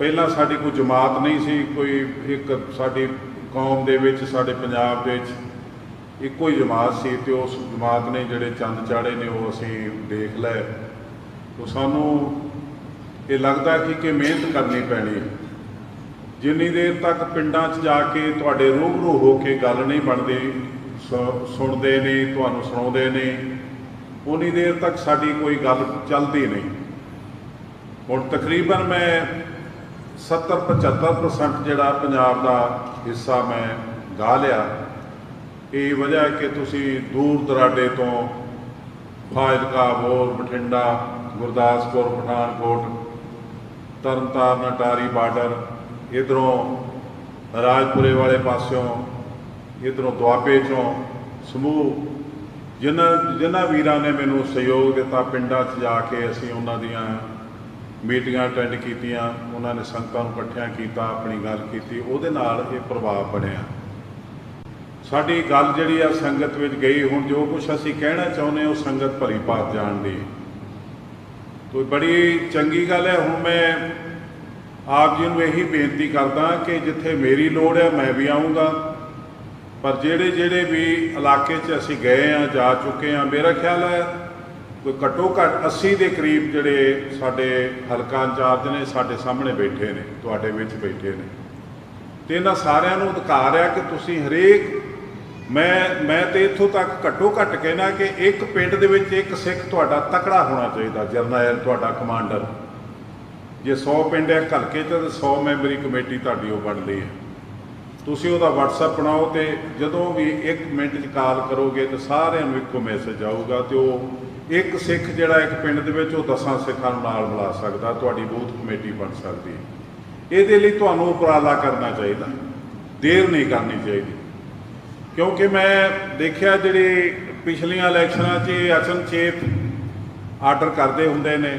ਪਹਿਲਾਂ ਸਾਡੀ ਕੋਈ ਜਮਾਤ ਨਹੀਂ ਸੀ, ਕੋਈ ਇੱਕ ਸਾਡੀ ਕੌਮ ਦੇ ਵਿੱਚ, ਸਾਡੇ ਪੰਜਾਬ ਦੇ ਵਿੱਚ ਇੱਕੋ ਹੀ ਜਮਾਤ ਸੀ ਤੇ ਉਸ ਜਮਾਤ ਨੇ ਜਿਹੜੇ ਚੰਦ ਚਾੜੇ ਨੇ ਉਹ ਅਸੀਂ ਦੇਖ ਲਏ। ਤਾਂ ਸਾਨੂੰ ਇਹ ਲੱਗਦਾ ਕਿ ਕਿ ਮਿਹਨਤ ਕਰਨੀ ਪੈਣੀ ਜਿੰਨੀ ਦੇਰ ਤੱਕ ਪਿੰਡਾਂ 'ਚ ਜਾ ਕੇ ਤੁਹਾਡੇ ਰੂਬਰੂ ਹੋ ਕੇ ਗੱਲ ਨਹੀਂ ਬਣਦੀ, ਸੁ- ਸੁਣਦੇ ਨੇ ਤੁਹਾਨੂੰ ਸੁਣਾਉਂਦੇ ਨੇ ਉਨੀ ਦੇਰ ਤੱਕ ਸਾਡੀ ਕੋਈ ਗੱਲ ਚੱਲਦੀ ਨਹੀਂ। ਹੁਣ ਤਕਰੀਬਨ ਮੈਂ 70-75% ਜਿਹੜਾ ਪੰਜਾਬ ਦਾ ਹਿੱਸਾ ਮੈਂ ਗਾ ਲਿਆ, ਇਹ ਵਜ੍ਹਾ ਕਿ ਤੁਸੀਂ ਦੂਰ ਦਰਾਡੇ ਤੋਂ ਫਾਜ਼ਿਲਕਾ, ਬੋਰ, ਬਠਿੰਡਾ, ਗੁਰਦਾਸਪੁਰ, ਪਠਾਨਕੋਟ, ਤਰਨਤਾਰਨ, ਅਟਾਰੀ ਬਾਰਡਰ, ਇਧਰੋਂ ਰਾਜਪੁਰੇ ਵਾਲੇ ਪਾਸਿਓਂ, ਇਧਰੋਂ ਦੁਆਬੇ ਚੋਂ ਸਮੂਹ ਜਿਨ੍ਹਾਂ ਜਿਨ੍ਹਾਂ ਵੀਰਾਂ ਨੇ ਮੈਨੂੰ ਸਹਿਯੋਗ ਦਿੱਤਾ ਪਿੰਡਾਂ 'ਚ ਜਾ ਕੇ ਅਸੀਂ ਉਹਨਾਂ ਦੀਆਂ ਮੀਟਿੰਗਾਂ ਅਟੈਂਡ ਕੀਤੀਆਂ, ਉਹਨਾਂ ਨੇ ਸੰਗਤਾਂ ਨੂੰ ਇਕੱਠਿਆਂ ਕੀਤਾ, ਆਪਣੀ ਗੱਲ ਕੀਤੀ, ਉਹਦੇ ਨਾਲ ਇਹ ਪ੍ਰਭਾਵ ਬਣਿਆ। ਸਾਡੀ ਗੱਲ ਜਿਹੜੀ ਆ ਸੰਗਤ ਵਿੱਚ ਗਈ, ਹੁਣ ਜੋ ਕੁਝ ਅਸੀਂ ਕਹਿਣਾ ਚਾਹੁੰਦੇ ਹਾਂ, ਉਹ ਸੰਗਤ ਭਲੀ ਭਾਤ ਜਾਣਦੀ ਹੈ। ਤੋ ਬੜੀ ਚੰਗੀ ਗੱਲ ਹੈ, ਹੁਣ ਮੈਂ ਆਪ ਜੀ ਨੂੰ ਇਹੀ ਬੇਨਤੀ ਕਰਦਾ ਕਿ ਜਿੱਥੇ ਮੇਰੀ ਲੋੜ ਹੈ, ਮੈਂ ਵੀ ਆਉਂਗਾ ਪਰ ਜਿਹੜੇ ਜਿਹੜੇ ਵੀ ਇਲਾਕੇ 'ਚ ਅਸੀਂ ਗਏ ਆ, ਜਾ ਚੁੱਕੇ ਆ, ਮੇਰਾ ਖਿਆਲ ਹੈ ਕੋਈ ਘੱਟੋ ਘੱਟ 80 ਦੇ ਕਰੀਬ ਜਿਹੜੇ ਸਾਡੇ ਹਲਕਾ ਇੰਚਾਰਜ ਨੇ ਸਾਡੇ ਸਾਹਮਣੇ ਬੈਠੇ ਨੇ, ਤੁਹਾਡੇ ਵਿੱਚ ਬੈਠੇ ਨੇ। ਤੇ ਇਹਨਾਂ ਸਾਰਿਆਂ ਨੂੰ ਅਧਿਕਾਰ ਹੈ ਕਿ ਤੁਸੀਂ ਹਰੇਕ, ਮੈਂ ਮੈਂ ਤੇ ਇੱਥੋਂ ਤੱਕ ਘੱਟੋ ਘੱਟ ਕਹਿਣਾ ਕਿ ਇੱਕ ਪਿੰਡ ਦੇ ਵਿੱਚ ਇੱਕ ਸਿੱਖ ਤੁਹਾਡਾ ਤਕੜਾ ਹੋਣਾ ਚਾਹੀਦਾ, ਜਰਨੈਲ ਤੁਹਾਡਾ ਕਮਾਂਡਰ। ਜੇ 100 ਪਿੰਡ ਹੈ ਹਲਕੇ 'ਚ, ਤੇ 100 ਮੈਂਬਰੀ ਕਮੇਟੀ ਤੁਹਾਡੀ ਉਹ ਬਣਦੀ ਹੈ। ਤੁਸੀਂ ਉਹਦਾ WhatsApp ਬਣਾਓ ਤੇ ਜਦੋਂ ਵੀ 1 ਮਿੰਟ 'ਚ ਕਾਲ ਕਰੋਗੇ ਤੇ ਸਾਰਿਆਂ ਨੂੰ ਇੱਕੋ ਮੈਸੇਜ ਆਊਗਾ ਤੇ ਉਹ ਇੱਕ ਸਿੱਖ ਜਿਹੜਾ ਇੱਕ ਪਿੰਡ ਦੇ ਵਿੱਚ ਉਹ ਦਸਾਂ ਸਿੱਖਾਂ ਨੂੰ ਨਾਲ ਮਿਲਾ ਸਕਦਾ, ਤੁਹਾਡੀ ਬੂਥ ਕਮੇਟੀ ਬਣ ਸਕਦੀ ਹੈ। ਇਹਦੇ ਲਈ ਤੁਹਾਨੂੰ ਉਪਰਾਲਾ ਕਰਨਾ ਚਾਹੀਦਾ। ਦੇਰ ਨਹੀਂ ਕਰਨੀ ਚਾਹੀਦੀ। ਕਿਉਂਕਿ ਮੈਂ ਦੇਖਿਆ ਜਿਹੜੇ ਪਿਛਲੀਆਂ ਇਲੈਕਸ਼ਨਾਂ 'ਚ ਇਹ ਅਚਨਚੇਤ ਆਰਡਰ ਕਰਦੇ ਹੁੰਦੇ ਨੇ,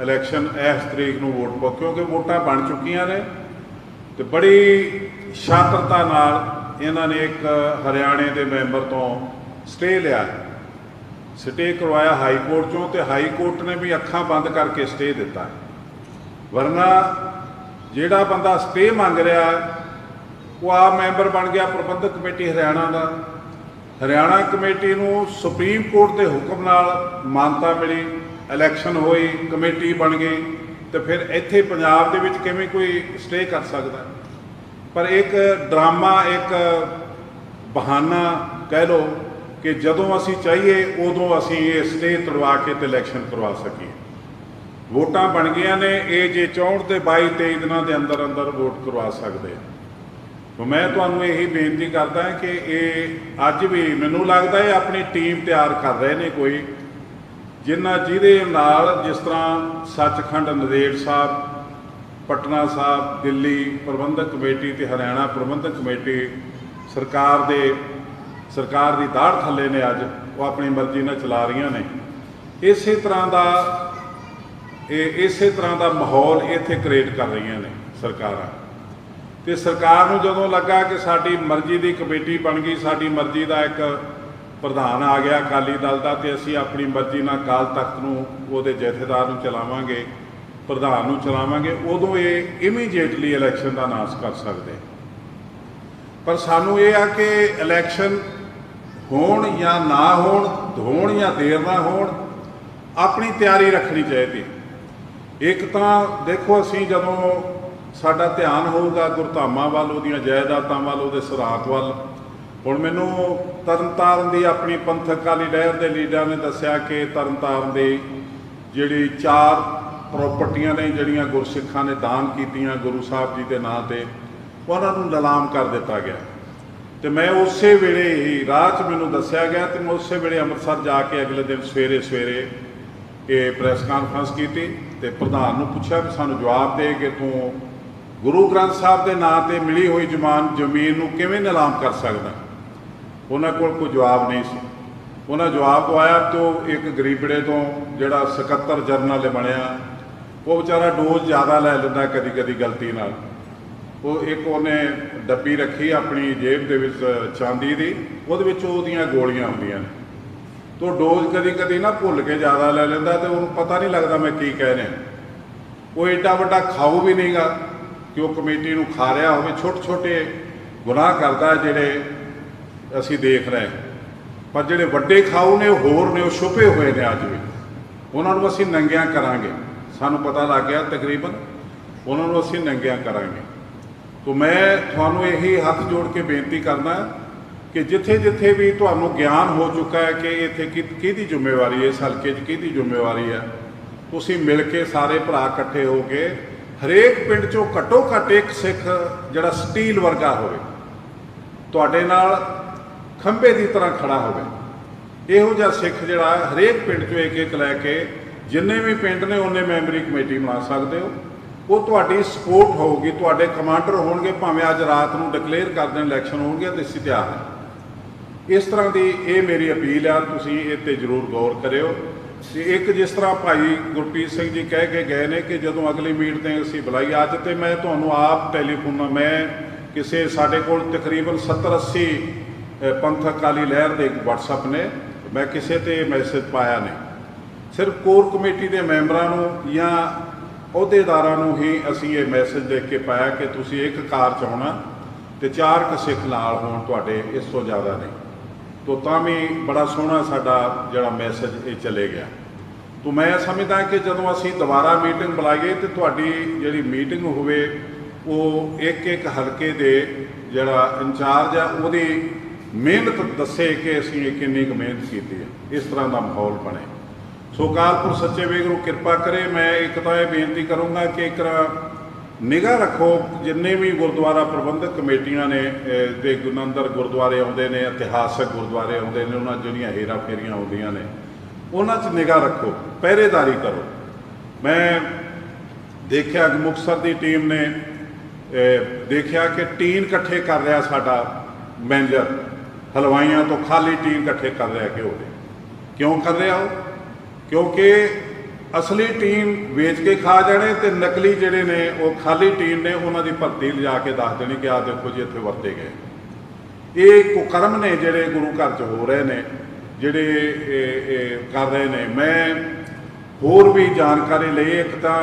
ਇਲੈਕਸ਼ਨ ਇਸ ਤਰੀਕ ਨੂੰ ਵੋਟ ਪਾਓ, ਕਿਉਂਕਿ ਵੋਟਾਂ ਬਣ ਚੁੱਕੀਆਂ ਨੇ ਤੇ ਬੜੀ ਸ਼ਾਤਰਤਾ ਨਾਲ ਇਹਨਾਂ ਨੇ ਇੱਕ ਹਰਿਆਣੇ ਦੇ ਮੈਂਬਰ ਤੋਂ ਸਟੇ ਲਿਆ। ਸਟੇ ਕਰਵਾਇਆ ਹਾਈ ਕੋਰਟ ਚੋਂ ਤੇ ਹਾਈ ਕੋਰਟ ਨੇ ਵੀ ਅੱਖਾਂ ਬੰਦ ਕਰਕੇ ਸਟੇ ਦਿੱਤਾ। ਵਰਨਾ ਜਿਹੜਾ ਬੰਦਾ ਸਟੇ ਮੰਗ ਰਿਹਾ, ਉਹ ਆ ਮੈਂਬਰ ਬਣ ਗਿਆ ਪ੍ਰਬੰਧਕ ਕਮੇਟੀ ਹਰਿਆਣਾ ਦਾ। ਹਰਿਆਣਾ ਕਮੇਟੀ ਨੂੰ ਸੁਪਰੀਮ ਕੋਰਟ ਦੇ ਹੁਕਮ ਨਾਲ ਮਾਨਤਾ ਮਿਲੀ, ਇਲੈਕਸ਼ਨ ਹੋਈ, ਕਮੇਟੀ ਬਣ ਗਈ ਤੇ ਫਿਰ ਇੱਥੇ ਪੰਜਾਬ ਦੇ ਵਿੱਚ ਕਿਵੇਂ ਕੋਈ ਸਟੇ ਕਰ ਸਕਦਾ? ਪਰ ਇੱਕ ਡਰਾਮਾ, ਇੱਕ ਬਹਾਨਾ ਕਹਿ ਲਓ ਕਿ ਜਦੋਂ ਅਸੀਂ ਚਾਹੀਏ, ਉਦੋਂ ਅਸੀਂ ਇਹ ਸਟੇ ਤੜਵਾ ਕੇ ਤੇ ਇਲੈਕਸ਼ਨ ਕਰਵਾ ਸਕੀਏ। ਵੋਟਾਂ ਬਣ ਗਈਆਂ ਨੇ, ਇਹ ਜੇ 64 ਤੇ 22 23 ਦਿਨਾਂ ਦੇ ਅੰਦਰ ਅੰਦਰ ਵੋਟ ਕਰਵਾ ਸਕਦੇ ਆ। ਤਾਂ ਮੈਂ ਤੁਹਾਨੂੰ ਇਹੀ ਬੇਨਤੀ ਕਰਦਾ ਕਿ ਇਹ ਅੱਜ ਵੀ ਮੈਨੂੰ ਲੱਗਦਾ ਹੈ ਆਪਣੀ ਟੀਮ ਤਿਆਰ ਕਰ ਰਹੇ ਨੇ ਕੋਈ, ਜਿਨ੍ਹਾਂ ਜਿਹਦੇ ਨਾਲ ਜਿਸ ਤਰ੍ਹਾਂ ਸੱਚਖੰਡ ਨਦੇੜ ਸਾਹਿਬ, ਪਟਨਾ ਸਾਹਿਬ, ਦਿੱਲੀ ਪ੍ਰਬੰਧਕ ਕਮੇਟੀ ਤੇ ਹਰਿਆਣਾ ਪ੍ਰਬੰਧਕ ਕਮੇਟੀ ਸਰਕਾਰ ਦੇ ਸਰਕਾਰ ਦੀ ਦਾੜ ਥੱਲੇ ਨੇ ਅੱਜ, ਉਹ ਆਪਣੀ ਮਰਜ਼ੀ ਨਾਲ ਚਲਾ ਰਹੀਆਂ ਨੇ। ਇਸੇ ਤਰ੍ਹਾਂ ਦਾ, ਇਹ ਇਸੇ ਤਰ੍ਹਾਂ ਦਾ ਮਾਹੌਲ ਇੱਥੇ ਕ੍ਰੀਏਟ ਕਰ ਰਹੀਆਂ ਨੇ ਸਰਕਾਰਾਂ। ਤੇ ਸਰਕਾਰ ਨੂੰ ਜਦੋਂ ਲੱਗਾ ਕਿ ਸਾਡੀ ਮਰਜ਼ੀ ਦੀ ਕਮੇਟੀ ਬਣ ਗਈ, ਸਾਡੀ ਮਰਜ਼ੀ ਦਾ ਇੱਕ ਪ੍ਰਧਾਨ ਆ ਗਿਆ ਅਕਾਲੀ ਦਲ ਦਾ ਤੇ ਅਸੀਂ ਆਪਣੀ ਮਰਜ਼ੀ ਨਾਲ ਕਾਲ ਤਖਤ ਨੂੰ, ਉਹਦੇ ਜਥੇਦਾਰ ਨੂੰ ਚਲਾਵਾਂਗੇ, ਪ੍ਰਧਾਨ ਨੂੰ ਚਲਾਵਾਂਗੇ, ਉਦੋਂ ਇਹ ਇਮੀਡੀਏਟਲੀ ਇਲੈਕਸ਼ਨ ਦਾ ਨਾਸ ਕਰ ਸਕਦੇ। ਪਰ ਸਾਨੂੰ ਇਹ ਆ ਕਿ ਇਲੈਕਸ਼ਨ ਹੋਣ ਜਾਂ ਨਾ ਹੋਣ, ਧੋਣ ਜਾਂ ਦੇਰ ਨਾ ਹੋਣ, ਆਪਣੀ ਤਿਆਰੀ ਰੱਖਣੀ ਚਾਹੀਦੀ ਇੱਕ ਤਾਂ ਦੇਖੋ ਅਸੀਂ ਜਦੋਂ ਸਾਡਾ ਧਿਆਨ ਹੋਊਗਾ ਗੁਰਧਾਮਾਂ ਵੱਲ, ਉਹਦੀਆਂ ਜਾਇਦਾਦਾਂ ਵੱਲ, ਉਹਦੇ ਸਰਾਤ ਵੱਲ। ਹੁਣ ਮੈਨੂੰ ਤਰਨਤਾਰਨ ਦੀ ਆਪਣੀ ਪੰਥਕ ਅਕਾਲੀ ਲਹਿਰ ਦੇ ਲੀਡਰਾਂ ਨੇ ਦੱਸਿਆ ਕਿ ਤਰਨਤਾਰਨ ਦੀ ਜਿਹੜੀ ਚਾਰ ਪ੍ਰਾਪਰਟੀਆਂ ਨੇ, ਜਿਹੜੀਆਂ ਗੁਰਸਿੱਖਾਂ ਨੇ ਦਾਨ ਕੀਤੀਆਂ ਗੁਰੂ ਸਾਹਿਬ ਜੀ ਦੇ ਨਾਂ ਤੇ, ਉਹਨਾਂ ਨੂੰ ਨਿਲਾਮ ਕਰ ਦਿੱਤਾ ਗਿਆ। ਤੇ ਮੈਂ ਉਸੇ ਵੇਲੇ ਹੀ ਰਾਹ 'ਚ ਮੈਨੂੰ ਦੱਸਿਆ ਗਿਆ ਤੇ ਮੈਂ ਉਸੇ ਵੇਲੇ ਅੰਮ੍ਰਿਤਸਰ ਜਾ ਕੇ ਅਗਲੇ ਦਿਨ ਸਵੇਰੇ ਸਵੇਰੇ ਇਹ ਪ੍ਰੈਸ ਕਾਨਫਰੰਸ ਕੀਤੀ ਤੇ ਪ੍ਰਧਾਨ ਨੂੰ ਪੁੱਛਿਆ ਵੀ ਸਾਨੂੰ ਜਵਾਬ ਦੇ ਕਿ ਤੂੰ ਗੁਰੂ ਗ੍ਰੰਥ ਸਾਹਿਬ ਦੇ ਨਾਂ ਤੇ ਮਿਲੀ ਹੋਈ ਜ਼ਮਾਨ, ਜ਼ਮੀਨ ਨੂੰ ਕਿਵੇਂ ਨਿਲਾਮ ਕਰ ਸਕਦਾ? ਉਹਨਾਂ ਕੋਲ ਕੋਈ ਜਵਾਬ ਨਹੀਂ ਸੀ। ਉਹਨਾਂ ਜਵਾਬ ਦਵਾਇਆ ਤੇ ਉਹ ਇੱਕ ਗਰੀਬੜੇ ਤੋਂ ਜਿਹੜਾ ਸਕੱਤਰ ਜਰਨਲ ਬਣਿਆ, ਉਹ ਵਿਚਾਰਾ ਡੋਜ਼ ਜ਼ਿਆਦਾ ਲੈ ਲੈਂਦਾ ਕਦੀ ਕਦੀ ਗਲਤੀ ਨਾਲ। ਉਹ ਇੱਕ ਉਹਨੇ ਡੱਬੀ ਰੱਖੀ ਆਪਣੀ ਜੇਬ ਦੇ ਵਿੱਚ ਚਾਂਦੀ ਦੀ, ਉਹਦੇ ਵਿੱਚ ਉਹਦੀਆਂ ਗੋਲੀਆਂ ਹੁੰਦੀਆਂ ਨੇ। ਤੋ ਡੋਜ਼ ਕਦੀ ਕਦੀ ਨਾ ਭੁੱਲ ਕੇ ਜ਼ਿਆਦਾ ਲੈ ਲੈਂਦਾ ਤੇ ਉਹਨੂੰ ਪਤਾ ਨਹੀਂ ਲੱਗਦਾ ਮੈਂ ਕੀ ਕਹਿ ਰਿਹਾ। ਉਹ ਏਡਾ ਵੱਡਾ ਖਾਊ ਵੀ ਨਹੀਂਗਾ ਕਿ ਉਹ ਕਮੇਟੀ ਨੂੰ ਖਾ ਰਿਹਾ ਹੋਵੇ ਛੋਟੇ ਛੋਟੇ ਗੁਨਾਹ ਕਰਦਾ ਜਿਹੜੇ ਅਸੀਂ ਦੇਖ ਰਹੇ ਪਰ ਜਿਹੜੇ ਵੱਡੇ ਖਾਊ ਨੇ, ਹੋਰ ਨੇ, ਉਹ ਛੁਪੇ ਹੋਏ ਨੇ ਅੱਜ ਵੀ। ਉਹਨਾਂ ਨੂੰ ਅਸੀਂ ਨੰਗਿਆਂ ਕਰਾਂਗੇ। ਸਾਨੂੰ ਪਤਾ ਲੱਗ ਗਿਆ ਤਕਰੀਬਨ, ਉਹਨਾਂ ਨੂੰ ਅਸੀਂ ਨੰਗਿਆਂ ਕਰਾਂਗੇ। ਤੋ ਮੈਂ ਤੁਹਾਨੂੰ ਇਹੀ ਹੱਥ ਜੋੜ ਕੇ ਬੇਨਤੀ ਕਰਦਾ ਕਿ ਜਿੱਥੇ ਜਿੱਥੇ ਵੀ ਤੁਹਾਨੂੰ ਗਿਆਨ ਹੋ ਚੁੱਕਾ ਹੈ ਕਿ ਇੱਥੇ ਕਿ- ਕਿਹਦੀ ਜ਼ਿੰਮੇਵਾਰੀ ਹੈ, ਇਸ ਹਲਕੇ 'ਚ ਕਿਹਦੀ ਜ਼ਿੰਮੇਵਾਰੀ ਹੈ, ਤੁਸੀਂ ਮਿਲ ਕੇ ਸਾਰੇ ਭਰਾ ਇਕੱਠੇ ਹੋ ਕੇ ਹਰੇਕ ਪਿੰਡ 'ਚੋਂ ਘੱਟੋ ਘੱਟ ਇੱਕ ਸਿੱਖ ਜਿਹੜਾ ਸਟੀਲ ਵਰਗਾ ਹੋਵੇ, ਤੁਹਾਡੇ ਨਾਲ ਖੰਭੇ ਦੀ ਤਰ੍ਹਾਂ ਖੜਾ ਹੋਵੇ, ਇਹੋ ਜਿਹਾ ਸਿੱਖ ਜਿਹੜਾ ਹਰੇਕ ਪਿੰਡ 'ਚੋਂ ਇੱਕ ਇੱਕ ਲੈ ਕੇ ਜਿੰਨੇ ਵੀ ਪਿੰਡ ਨੇ, ਉਹਨੇ ਮੈਂਬਰੀ ਕਮੇਟੀ ਬਣਾ ਸਕਦੇ ਹੋ। ਉਹ ਤੁਹਾਡੀ ਸਪੋਰਟ ਹੋਊਗੀ ਤੁਹਾਡੇ ਕਮਾਂਡਰ ਹੋਣਗੇ ਭਾਵੇਂ ਅੱਜ ਰਾਤ ਨੂੰ ਡਿਕਲੇਅਰ ਕਰ ਦੇਣ ਇਲੈਕਸ਼ਨ ਹੋਣਗੇ ਤੇ ਅਸੀਂ ਤਿਆਰ ਹਾਂ। ਇਸ ਤਰ੍ਹਾਂ ਦੀ ਇਹ ਮੇਰੀ ਅਪੀਲ ਆ ਤੁਸੀਂ ਇਹ ਤੇ ਜ਼ਰੂਰ ਗੌਰ ਕਰਿਓ। ਤੇ ਇੱਕ ਜਿਸ ਤਰ੍ਹਾਂ ਭਾਈ ਗੁਰਪ੍ਰੀਤ ਸਿੰਘ ਜੀ ਕਹਿ ਕੇ ਗਏ ਨੇ ਕਿ ਜਦੋਂ ਅਗਲੀ ਮੀਟਿੰਗ ਅਸੀਂ ਬੁਲਾਈ ਅੱਜ ਤੇ ਮੈਂ ਤੁਹਾਨੂੰ ਆਪ ਟੈਲੀਫੋਨ ਨਾਲ ਮੈਂ ਕਿਸੇ ਸਾਡੇ ਕੋਲ ਤਕਰੀਬਨ 70 80 ਅ, ਪੰਥਕ ਅਕਾਲੀ ਲਹਿਰ ਦੇ WhatsApp ਨੇ ਮੈਂ ਕਿਸੇ ਤੇ ਮੈਸੇਜ ਪਾਇਆ ਨਹੀਂ। ਸਿਰਫ ਕੋਰ ਕਮੇਟੀ ਦੇ ਮੈਂਬਰਾਂ ਨੂੰ ਜਾਂ ਅਹੁਦੇਦਾਰਾਂ ਨੂੰ ਹੀ ਅਸੀਂ ਇਹ ਮੈਸੇਜ ਲਿਖ ਕੇ ਪਾਇਆ ਕਿ ਤੁਸੀਂ ਇੱਕ ਕਾਰ ਚ ਆਉਣਾ ਤੇ ਚਾਰ ਕੁ ਸਿੱਖ ਨਾਲ ਹੋਣ ਤੁਹਾਡੇ ਇਸ ਤੋਂ ਜ਼ਿਆਦਾ ਨਹੀਂ। ਤੋ ਤਾਂ ਵੀ ਬੜਾ ਸੋਹਣਾ ਸਾਡਾ ਜਿਹੜਾ ਮੈਸੇਜ ਇਹ ਚਲੇ ਗਿਆ। ਤੋ ਮੈਂ ਸਮਝਦਾ ਕਿ ਜਦੋਂ ਅਸੀਂ ਦੁਬਾਰਾ ਮੀਟਿੰਗ ਬੁਲਾਈਏ ਤੇ ਤੁਹਾਡੀ ਜਿਹੜੀ ਮੀਟਿੰਗ ਹੋਵੇ, ਉਹ ਇੱਕ ਇੱਕ ਹਲਕੇ ਦੇ ਜਿਹੜਾ ਇੰਚਾਰਜ ਆ, ਉਹਦੀ ਮਿਹਨਤ ਦੱਸੇ ਕਿ ਅਸੀਂ ਕਿੰਨੀ ਕੁ ਮਿਹਨਤ ਕੀਤੀ ਹੈ। ਇਸ ਤਰ੍ਹਾਂ ਦਾ ਮਾਹੌਲ ਬਣੇ ਸੋ ਅਕਾਲਪੁਰ ਸੱਚੇ ਨੂੰ ਕਿਰਪਾ ਕਰੇ, ਮੈਂ ਇੱਕ ਤਾਂ ਇਹ ਬੇਨਤੀ ਕਰੂੰਗਾ ਕਿ ਇੱਕ ਨਿਗਾਹ ਰੱਖੋ, ਜਿੰਨੇ ਵੀ ਗੁਰਦੁਆਰਾ ਪ੍ਰਬੰਧਕ ਕਮੇਟੀਆਂ ਨੇ ਦੇ ਗੁਰਨੰਦਰ ਗੁਰਦੁਆਰੇ ਆਉਂਦੇ ਨੇ, ਇਤਿਹਾਸਕ ਗੁਰਦੁਆਰੇ ਆਉਂਦੇ ਨੇ, ਉਹਨਾਂ 'ਚ ਜਿਹੜੀਆਂ ਹੇਰਾ ਫੇਰੀਆਂ ਆਉਂਦੀਆਂ ਨੇ, ਉਹਨਾਂ 'ਚ ਨਿਗਾਹ ਰੱਖੋ, ਪਹਿਰੇਦਾਰੀ ਕਰੋ। ਮੈਂ ਦੇਖਿਆ ਕਿ ਮੁਕਤਸਰ ਦੀ ਟੀਮ ਨੇ ਦੇਖਿਆ ਕਿ ਟੀਨ ਇਕੱਠੇ ਕਰ ਰਿਹਾ ਸਾਡਾ ਮੈਨੇਜਰ, ਹਲਵਾਈਆਂ ਤੋਂ ਖਾਲੀ ਟੀਨ ਇਕੱਠੇ ਕਰ ਰਿਹਾ ਕਿ ਉਹਦੇ ਕਿਉਂ ਕਰ ਰਿਹਾ ਉਹ? ਕਿਉਂਕਿ ਅਸਲੀ ਟੀਮ ਵੇਚ ਕੇ ਖਾ ਜਾਣੇ ਤੇ ਨਕਲੀ ਜਿਹੜੇ ਨੇ, ਉਹ ਖਾਲੀ ਟੀਮ ਨੇ, ਉਹਨਾਂ ਦੀ ਭਰਤੀ ਲਿਜਾ ਕੇ ਦੱਸ ਦੇਣੀ ਕਿ ਆਹ ਦੇਖੋ ਜੀ, ਇੱਥੇ ਵਰਤੇ ਗਏ। ਇਹ ਕੁਕਰਮ ਨੇ ਜਿਹੜੇ ਗੁਰੂ ਘਰ 'ਚ ਹੋ ਰਹੇ ਨੇ, ਜਿਹੜੇ ਕਰ ਰਹੇ ਨੇ। ਮੈਂ ਹੋਰ ਵੀ ਜਾਣਕਾਰੀ ਲਈ ਇੱਕ ਤਾਂ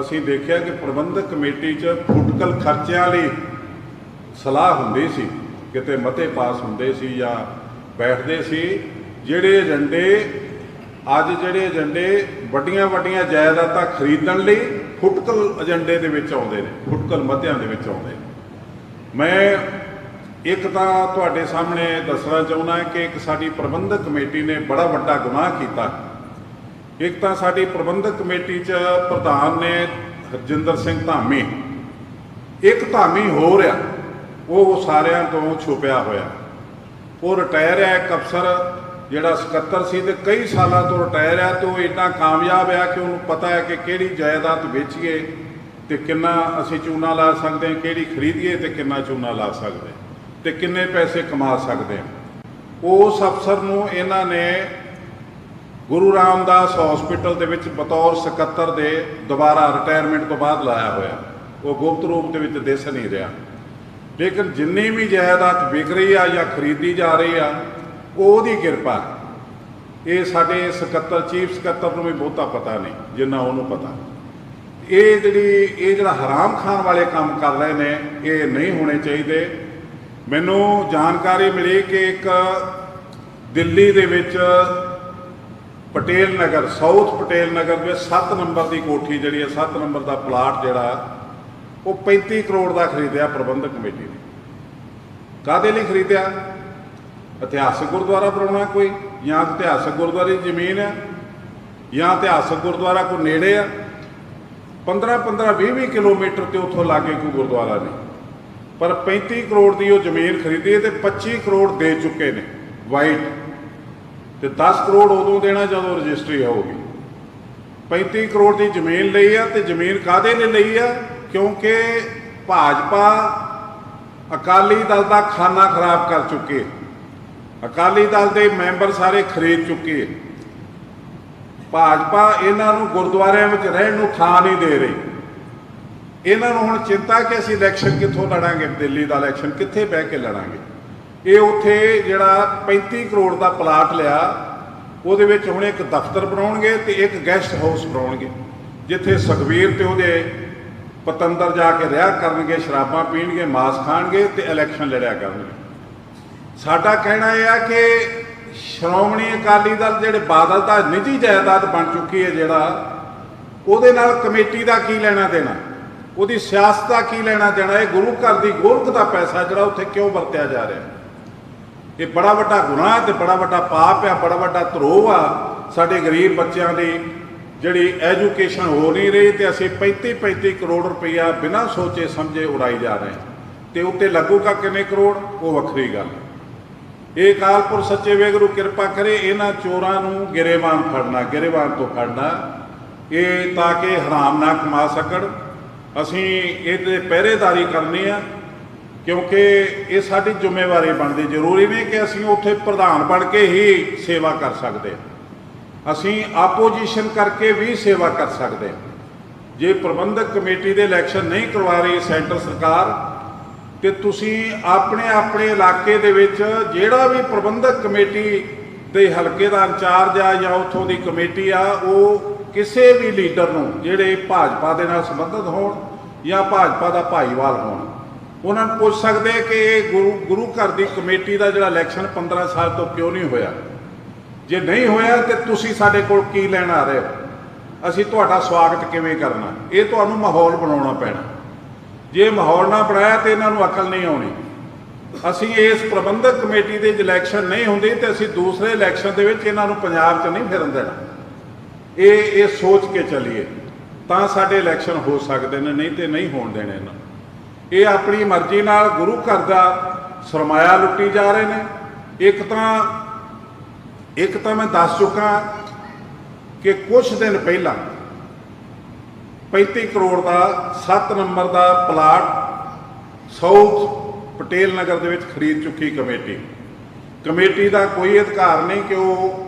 ਅਸੀਂ ਦੇਖਿਆ ਕਿ ਪ੍ਰਬੰਧਕ ਕਮੇਟੀ 'ਚ ਫੁਟਕਲ ਖਰਚਿਆਂ ਲਈ ਸਲਾਹ ਹੁੰਦੀ ਸੀ, ਕਿਤੇ ਮਤੇ ਪਾਸ ਹੁੰਦੇ ਸੀ ਜਾਂ ਬੈਠਦੇ ਸੀ, ਜਿਹੜੇ ਏਜੰਡੇ ਅੱਜ ਜਿਹੜੇ ਏਜੰਡੇ ਵੱਡੀਆਂ ਵੱਡੀਆਂ ਜਾਇਦਾਦਾਂ ਖਰੀਦਣ ਲਈ ਫੁਟਕਲ ਏਜੰਡੇ ਦੇ ਵਿੱਚ ਆਉਂਦੇ ਨੇ, ਫੁਟਕਲ ਮਤਿਆਂ ਦੇ ਵਿੱਚ ਆਉਂਦੇ ਨੇ। ਮੈਂ ਇੱਕ ਤਾਂ ਤੁਹਾਡੇ ਸਾਹਮਣੇ ਦੱਸਣਾ ਚਾਹੁੰਦਾ ਕਿ ਇੱਕ ਸਾਡੀ ਪ੍ਰਬੰਧਕ ਕਮੇਟੀ ਨੇ ਬੜਾ ਵੱਡਾ ਗੁਨਾਹ ਕੀਤਾ। ਇੱਕ ਤਾਂ ਸਾਡੀ ਪ੍ਰਬੰਧਕ ਕਮੇਟੀ 'ਚ ਪ੍ਰਧਾਨ ਨੇ ਹਰਜਿੰਦਰ ਸਿੰਘ ਧਾਮੀ। ਇੱਕ ਧਾਮੀ ਹੋਰ ਆ, ਉਹ ਸਾਰਿਆਂ ਤੋਂ ਛੁਪਿਆ ਹੋਇਆ। ਉਹ ਰਿਟਾਇਰ ਹੈ ਇੱਕ ਅਫਸਰ ਜਿਹੜਾ ਸਕੱਤਰ ਸੀ ਤੇ ਕਈ ਸਾਲਾਂ ਤੋਂ ਰਿਟਾਇਰ ਆ ਤੇ ਉਹ ਇੰਨਾ ਕਾਮਯਾਬ ਆ ਕਿ ਉਹਨੂੰ ਪਤਾ ਹੈ ਕਿ ਕਿਹੜੀ ਜਾਇਦਾਦ ਵੇਚੀਏ ਤੇ ਕਿੰਨਾ ਅਸੀਂ ਚੂਨਾ ਲਾ ਸਕਦੇ ਹਾਂ, ਕਿਹੜੀ ਖਰੀਦੀਏ ਤੇ ਕਿੰਨਾ ਚੂਨਾ ਲਾ ਸਕਦੇ ਹਾਂ ਤੇ ਕਿੰਨੇ ਪੈਸੇ ਕਮਾ ਸਕਦੇ ਹਾਂ। ਉਸ ਅਫਸਰ ਨੂੰ ਇਹਨਾਂ ਨੇ ਗੁਰੂ ਰਾਮਦਾਸ ਹਸਪੀਟਲ ਦੇ ਵਿੱਚ ਬਤੌਰ ਸਕੱਤਰ ਦੇ ਦੁਬਾਰਾ ਰਿਟਾਇਰਮੈਂਟ ਤੋਂ ਬਾਅਦ ਲਾਇਆ ਹੋਇਆ। ਉਹ ਗੁਪਤ ਰੂਪ ਦੇ ਵਿੱਚ ਦਿਸ ਨਹੀਂ ਰਿਹਾ। ਲੇਕਿਨ ਜਿੰਨੀ ਵੀ ਜਾਇਦਾਦ ਵਿਕ ਰਹੀ ਆ ਜਾਂ ਖਰੀਦੀ ਜਾ ਰਹੀ ਆ ਉਹਦੀ ਕਿਰਪਾ। ਇਹ ਸਾਡੇ ਸਕੱਤਰ, ਚੀਫ ਸਕੱਤਰ ਨੂੰ ਵੀ ਬਹੁਤਾ ਪਤਾ ਨਹੀਂ, ਜਿੰਨਾ ਉਹਨੂੰ ਪਤਾ। ਇਹ ਜਿਹੜੀ, ਇਹ ਜਿਹੜਾ ਹਰਾਮ ਖਾਣ ਵਾਲੇ ਕੰਮ ਕਰ ਰਹੇ ਨੇ, ਇਹ ਨਹੀਂ ਹੋਣੇ ਚਾਹੀਦੇ। ਮੈਨੂੰ ਜਾਣਕਾਰੀ ਮਿਲੀ ਕਿ ਇੱਕ ਦਿੱਲੀ ਦੇ ਵਿੱਚ ਪਟੇਲ ਨਗਰ, ਸਾਊਥ ਪਟੇਲ ਨਗਰ ਵਿੱਚ 7 ਨੰਬਰ ਦੀ ਕੋਠੀ ਜਿਹੜੀ ਹੈ 7 ਨੰਬਰ ਦਾ ਪਲਾਟ ਜਿਹੜਾ, ਉਹ 35 ਕਰੋੜ ਦਾ ਖਰੀਦਿਆ ਪ੍ਰਬੰਧਕ ਕਮੇਟੀ ਨੇ। ਕਾਦੇ ਲਈ ਖਰੀਦਿਆ? ਇਤਿਹਾਸਕ ਗੁਰਦੁਆਰਾ ਬਣਾਉਣਾ ਕੋਈ? ਜਾਂ ਇਤਿਹਾਸਕ ਗੁਰਦੁਆਰੇ ਦੀ ਜ਼ਮੀਨ ਹੈ? ਜਾਂ ਇਤਿਹਾਸਕ ਗੁਰਦੁਆਰਾ ਕੋਈ ਨੇੜੇ ਆ 15 15 20 20 ਕਿਲੋਮੀਟਰ ਤੇ ਉੱਥੋਂ ਲਾਗੇ ਕੋਈ ਗੁਰਦੁਆਰਾ ਨਹੀਂ। ਪਰ 35 ਕਰੋੜ ਦੀ ਉਹ ਜ਼ਮੀਨ ਖਰੀਦੀ ਹੈ ਤੇ 25 ਕਰੋੜ ਦੇ ਚੁੱਕੇ ਨੇ ਵਾਈਟ ਤੇ 10 ਕਰੋੜ ਉਦੋਂ ਦੇਣਾ ਜਦੋਂ ਰਜਿਸਟਰੀ ਹੋਊਗੀ 35 ਕਰੋੜ ਦੀ ਜ਼ਮੀਨ ਲਈ ਆ ਤੇ ਜ਼ਮੀਨ ਕਾਦੇ ਨੇ ਲਈ ਆ ਕਿਉਂਕਿ ਭਾਜਪਾ ਅਕਾਲੀ ਦਲ ਦਾ ਖਾਨਾ ਖਰਾਬ ਕਰ ਚੁੱਕੇ ਅਕਾਲੀ ਦਲ ਦੇ ਮੈਂਬਰ ਸਾਰੇ ਖਰੀਦ ਚੁੱਕੇ ਭਾਜਪਾ ਇਹਨਾਂ ਨੂੰ ਗੁਰਦੁਆਰਿਆਂ ਵਿੱਚ ਰਹਿਣ ਨੂੰ ਥਾਂ ਨਹੀਂ ਦੇ ਰਹੀ। ਇਹਨਾਂ ਨੂੰ ਹੁਣ ਚਿੰਤਾ ਕਿ ਅਸੀਂ ਇਲੈਕਸ਼ਨ ਕਿੱਥੋਂ ਲੜਾਂਗੇ? ਦਿੱਲੀ ਦਾ ਇਲੈਕਸ਼ਨ ਕਿੱਥੇ ਬਹਿ ਕੇ ਲੜਾਂਗੇ? ਇਹ ਉੱਥੇ ਜਿਹੜਾ 35 ਕਰੋੜ ਦਾ ਪਲਾਟ ਲਿਆ, ਉਹਦੇ ਵਿੱਚ ਹੁਣ ਇੱਕ ਦਫ਼ਤਰ ਬਣਾਉਣਗੇ ਤੇ ਇੱਕ ਗੈਸਟ ਹਾਊਸ ਬਣਾਉਣਗੇ, ਜਿੱਥੇ ਸੁਖਬੀਰ ਤੇ ਉਹਦੇ ਪਤੰਦਰ ਜਾ ਕੇ ਰਿਹਾ ਕਰਨਗੇ, ਸ਼ਰਾਬਾਂ ਪੀਣਗੇ, ਮਾਸ ਖਾਣਗੇ ਤੇ ਇਲੈਕਸ਼ਨ ਲੜਿਆ ਕਰਨਗੇ। ਸਾਡਾ ਕਹਿਣਾ ਇਹ ਆ ਕਿ ਸ਼੍ਰੋਮਣੀ ਅਕਾਲੀ ਦਲ ਜਿਹੜੇ ਬਾਦਲ ਦਾ ਨਿੱਜੀ ਜਾਇਦਾਦ ਬਣ ਚੁੱਕੀ ਹੈ ਜਿਹੜਾ, ਉਹਦੇ ਨਾਲ ਕਮੇਟੀ ਦਾ ਕੀ ਲੈਣਾ ਦੇਣਾ? ਉਹਦੀ ਸਿਆਸਤ ਦਾ ਕੀ ਲੈਣਾ ਦੇਣਾ? ਇਹ ਗੁਰੂ ਘਰ ਦੀ ਗੋਲਕ ਦਾ ਪੈਸਾ ਜਿਹੜਾ ਉੱਥੇ ਕਿਉਂ ਵਰਤਿਆ ਜਾ ਰਿਹਾ? ਇਹ ਬੜਾ ਵੱਡਾ ਗੁਨਾਹ ਤੇ ਬੜਾ ਵੱਡਾ ਪਾਪ ਆ ਬੜਾ ਵੱਡਾ ਧਰੋਹ ਆ। ਸਾਡੇ ਗਰੀਬ ਬੱਚਿਆਂ ਦੀ ਜਿਹੜੀ ਐਜੂਕੇਸ਼ਨ ਹੋ ਨਹੀਂ ਰਹੀ ਤੇ ਅਸੀਂ 35 35 ਕਰੋੜ ਰੁਪਈਆ ਬਿਨਾਂ ਸੋਚੇ ਸਮਝੇ ਉਡਾਈ ਜਾ ਰਹੇ ਹਾਂ। ਤੇ ਉੱਤੇ ਲੱਗੂਗਾ ਕਿੰਨੇ ਕਰੋੜ? ਉਹ ਵੱਖਰੀ ਗੱਲ ਇਹ ਕਾਲਪੁਰ ਸੱਚੇ ਵੇਗਰੂ ਕਿਰਪਾ ਕਰੇ, ਇਹਨਾਂ ਚੋਰਾਂ ਨੂੰ ਗਿਰੇਵਾਨ ਫੜਨਾ, ਗਿਰੇਵਾਨ ਤੋਂ ਫੜਨਾ, ਇਹ ਤਾਂ ਕਿ ਹਰਾਮ ਨਾ ਕਮਾ ਸਕਣ। ਅਸੀਂ ਇਹਦੇ ਪਹਿਰੇਦਾਰੀ ਕਰਨੀ ਆ, ਕਿਉਂਕਿ ਇਹ ਸਾਡੀ ਜ਼ਿੰਮੇਵਾਰੀ ਬਣਦੀ। ਜ਼ਰੂਰੀ ਨਹੀਂ ਕਿ ਅਸੀਂ ਉੱਥੇ ਪ੍ਰਧਾਨ ਬਣ ਕੇ ਹੀ ਸੇਵਾ ਕਰ ਸਕਦੇ ਅਸੀਂ ਆਪੋਜੀਸ਼ਨ ਕਰਕੇ ਵੀ ਸੇਵਾ ਕਰ ਸਕਦੇ ਜੇ ਪ੍ਰਬੰਧਕ ਕਮੇਟੀ ਦੇ ਇਲੈਕਸ਼ਨ ਨਹੀਂ ਕਰਵਾ ਰਹੀ ਸੈਂਟਰ ਸਰਕਾਰ ਤੇ ਤੁਸੀਂ ਆਪਣੇ ਆਪਣੇ ਇਲਾਕੇ ਦੇ ਵਿੱਚ ਜਿਹੜਾ ਵੀ ਪ੍ਰਬੰਧਕ ਕਮੇਟੀ ਦੇ ਹਲਕੇ ਦਾ ਇੰਚਾਰਜ ਆ ਜਾਂ ਉੱਥੋਂ ਦੀ ਕਮੇਟੀ ਆ, ਉਹ ਕਿਸੇ ਵੀ ਲੀਡਰ ਨੂੰ, ਜਿਹੜੇ ਭਾਜਪਾ ਦੇ ਨਾਲ ਸੰਬੰਧਿਤ ਹੋਣ ਜਾਂ ਭਾਜਪਾ ਦਾ ਭਾਈਵਾਲ ਹੋਣ, ਉਹਨਾਂ ਨੂੰ ਪੁੱਛ ਸਕਦੇ ਕਿ ਇਹ ਗੁਰੂ ਗੁਰੂ ਘਰ ਦੀ ਕਮੇਟੀ ਦਾ ਜਿਹੜਾ ਇਲੈਕਸ਼ਨ 15 ਸਾਲ ਤੋਂ ਕਿਉਂ ਨਹੀਂ ਹੋਇਆ? ਜੇ ਨਹੀਂ ਹੋਇਆ, ਤੇ ਤੁਸੀਂ ਸਾਡੇ ਕੋਲ ਕੀ ਲੈਣ ਆ ਰਹੇ ਹੋ? ਅਸੀਂ ਤੁਹਾਡਾ ਸਵਾਗਤ ਕਿਵੇਂ ਕਰਨਾ? ਇਹ ਤੁਹਾਨੂੰ ਮਾਹੌਲ ਬਣਾਉਣਾ ਪੈਣਾ। ਜੇ ਮਾਹੌਲ ਨਾ ਬਣਾਇਆ ਤੇ ਇਹਨਾਂ ਨੂੰ ਅਕਲ ਨਹੀਂ ਆਉਣੀ। ਅਸੀਂ ਇਸ ਪ੍ਰਬੰਧਕ ਕਮੇਟੀ ਦੇ ਇਲੈਕਸ਼ਨ ਨਹੀਂ ਹੁੰਦੀ ਤੇ ਅਸੀਂ ਦੂਸਰੇ ਇਲੈਕਸ਼ਨ ਦੇ ਵਿੱਚ ਇਹਨਾਂ ਨੂੰ ਪੰਜਾਬ 'ਚ ਨਹੀਂ ਫਿਰਨ ਦੇਣਾ। ਇਹ ਇਹ ਸੋਚ ਕੇ ਚੱਲੀਏ। ਤਾਂ ਸਾਡੇ ਇਲੈਕਸ਼ਨ ਹੋ ਸਕਦੇ ਨੇ, ਨਹੀਂ ਤੇ ਨਹੀਂ ਹੋਣ ਦੇਣੇ ਇਹਨਾਂ। ਇਹ ਆਪਣੀ ਮਰਜ਼ੀ ਨਾਲ ਗੁਰੂ ਘਰ ਦਾ ਸਰਮਾਇਆ ਲੁੱਟੀ ਜਾ ਰਹੇ ਨੇ। ਇੱਕ ਤਾਂ ਇੱਕ ਤਾਂ ਮੈਂ ਦੱਸ ਚੁੱਕਾ ਕਿ ਕੁਝ ਦਿਨ ਪਹਿਲਾਂ 35 ਕਰੋੜ ਦਾ 7 ਨੰਬਰ ਦਾ ਪਲਾਟ ਸਾਊਥ ਪਟੇਲ ਨਗਰ ਦੇ ਵਿੱਚ ਖਰੀਦ ਚੁੱਕੀ ਕਮੇਟੀ। ਕਮੇਟੀ ਦਾ ਕੋਈ ਅਧਿਕਾਰ ਨਹੀਂ ਕਿ ਉਹ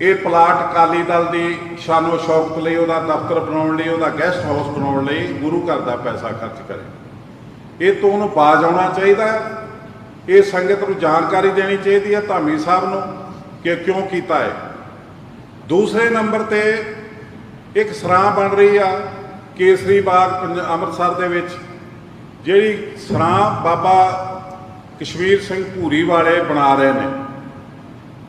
ਇਹ ਪਲਾਟ ਅਕਾਲੀ ਦਲ ਦੀ ਸ਼ਾਨੋ ਸ਼ੌਕਤ ਲਈ, ਉਹਦਾ ਦਫ਼ਤਰ ਬਣਾਉਣ ਲਈ, ਉਹਦਾ ਗੈਸਟ ਹਾਊਸ ਬਣਾਉਣ ਲਈ ਗੁਰੂ ਘਰ ਦਾ ਪੈਸਾ ਖਰਚ ਕਰੇ। ਇਹ ਤੋਂ ਉਹਨੂੰ ਬਾਜ ਆਉਣਾ ਚਾਹੀਦਾ। ਇਹ ਸੰਗਤ ਨੂੰ ਜਾਣਕਾਰੀ ਦੇਣੀ ਚਾਹੀਦੀ ਹੈ ਧਾਮੀ ਸਾਹਿਬ ਨੂੰ ਕਿ ਕਿਉਂ ਕੀਤਾ ਹੈ। ਦੂਸਰੇ ਨੰਬਰ ਤੇ ਇੱਕ ਸਰਾਂ ਬਣ ਰਹੀ ਆ ਕੇਸਰੀ ਬਾਗ ਪੰਜ- ਅੰਮ੍ਰਿਤਸਰ ਦੇ ਵਿੱਚ, ਜਿਹੜੀ ਸਰਾਂ ਬਾਬਾ ਕਸ਼ਮੀਰ ਸਿੰਘ ਭੂਰੀ ਵਾਲੇ ਬਣਾ ਰਹੇ ਨੇ।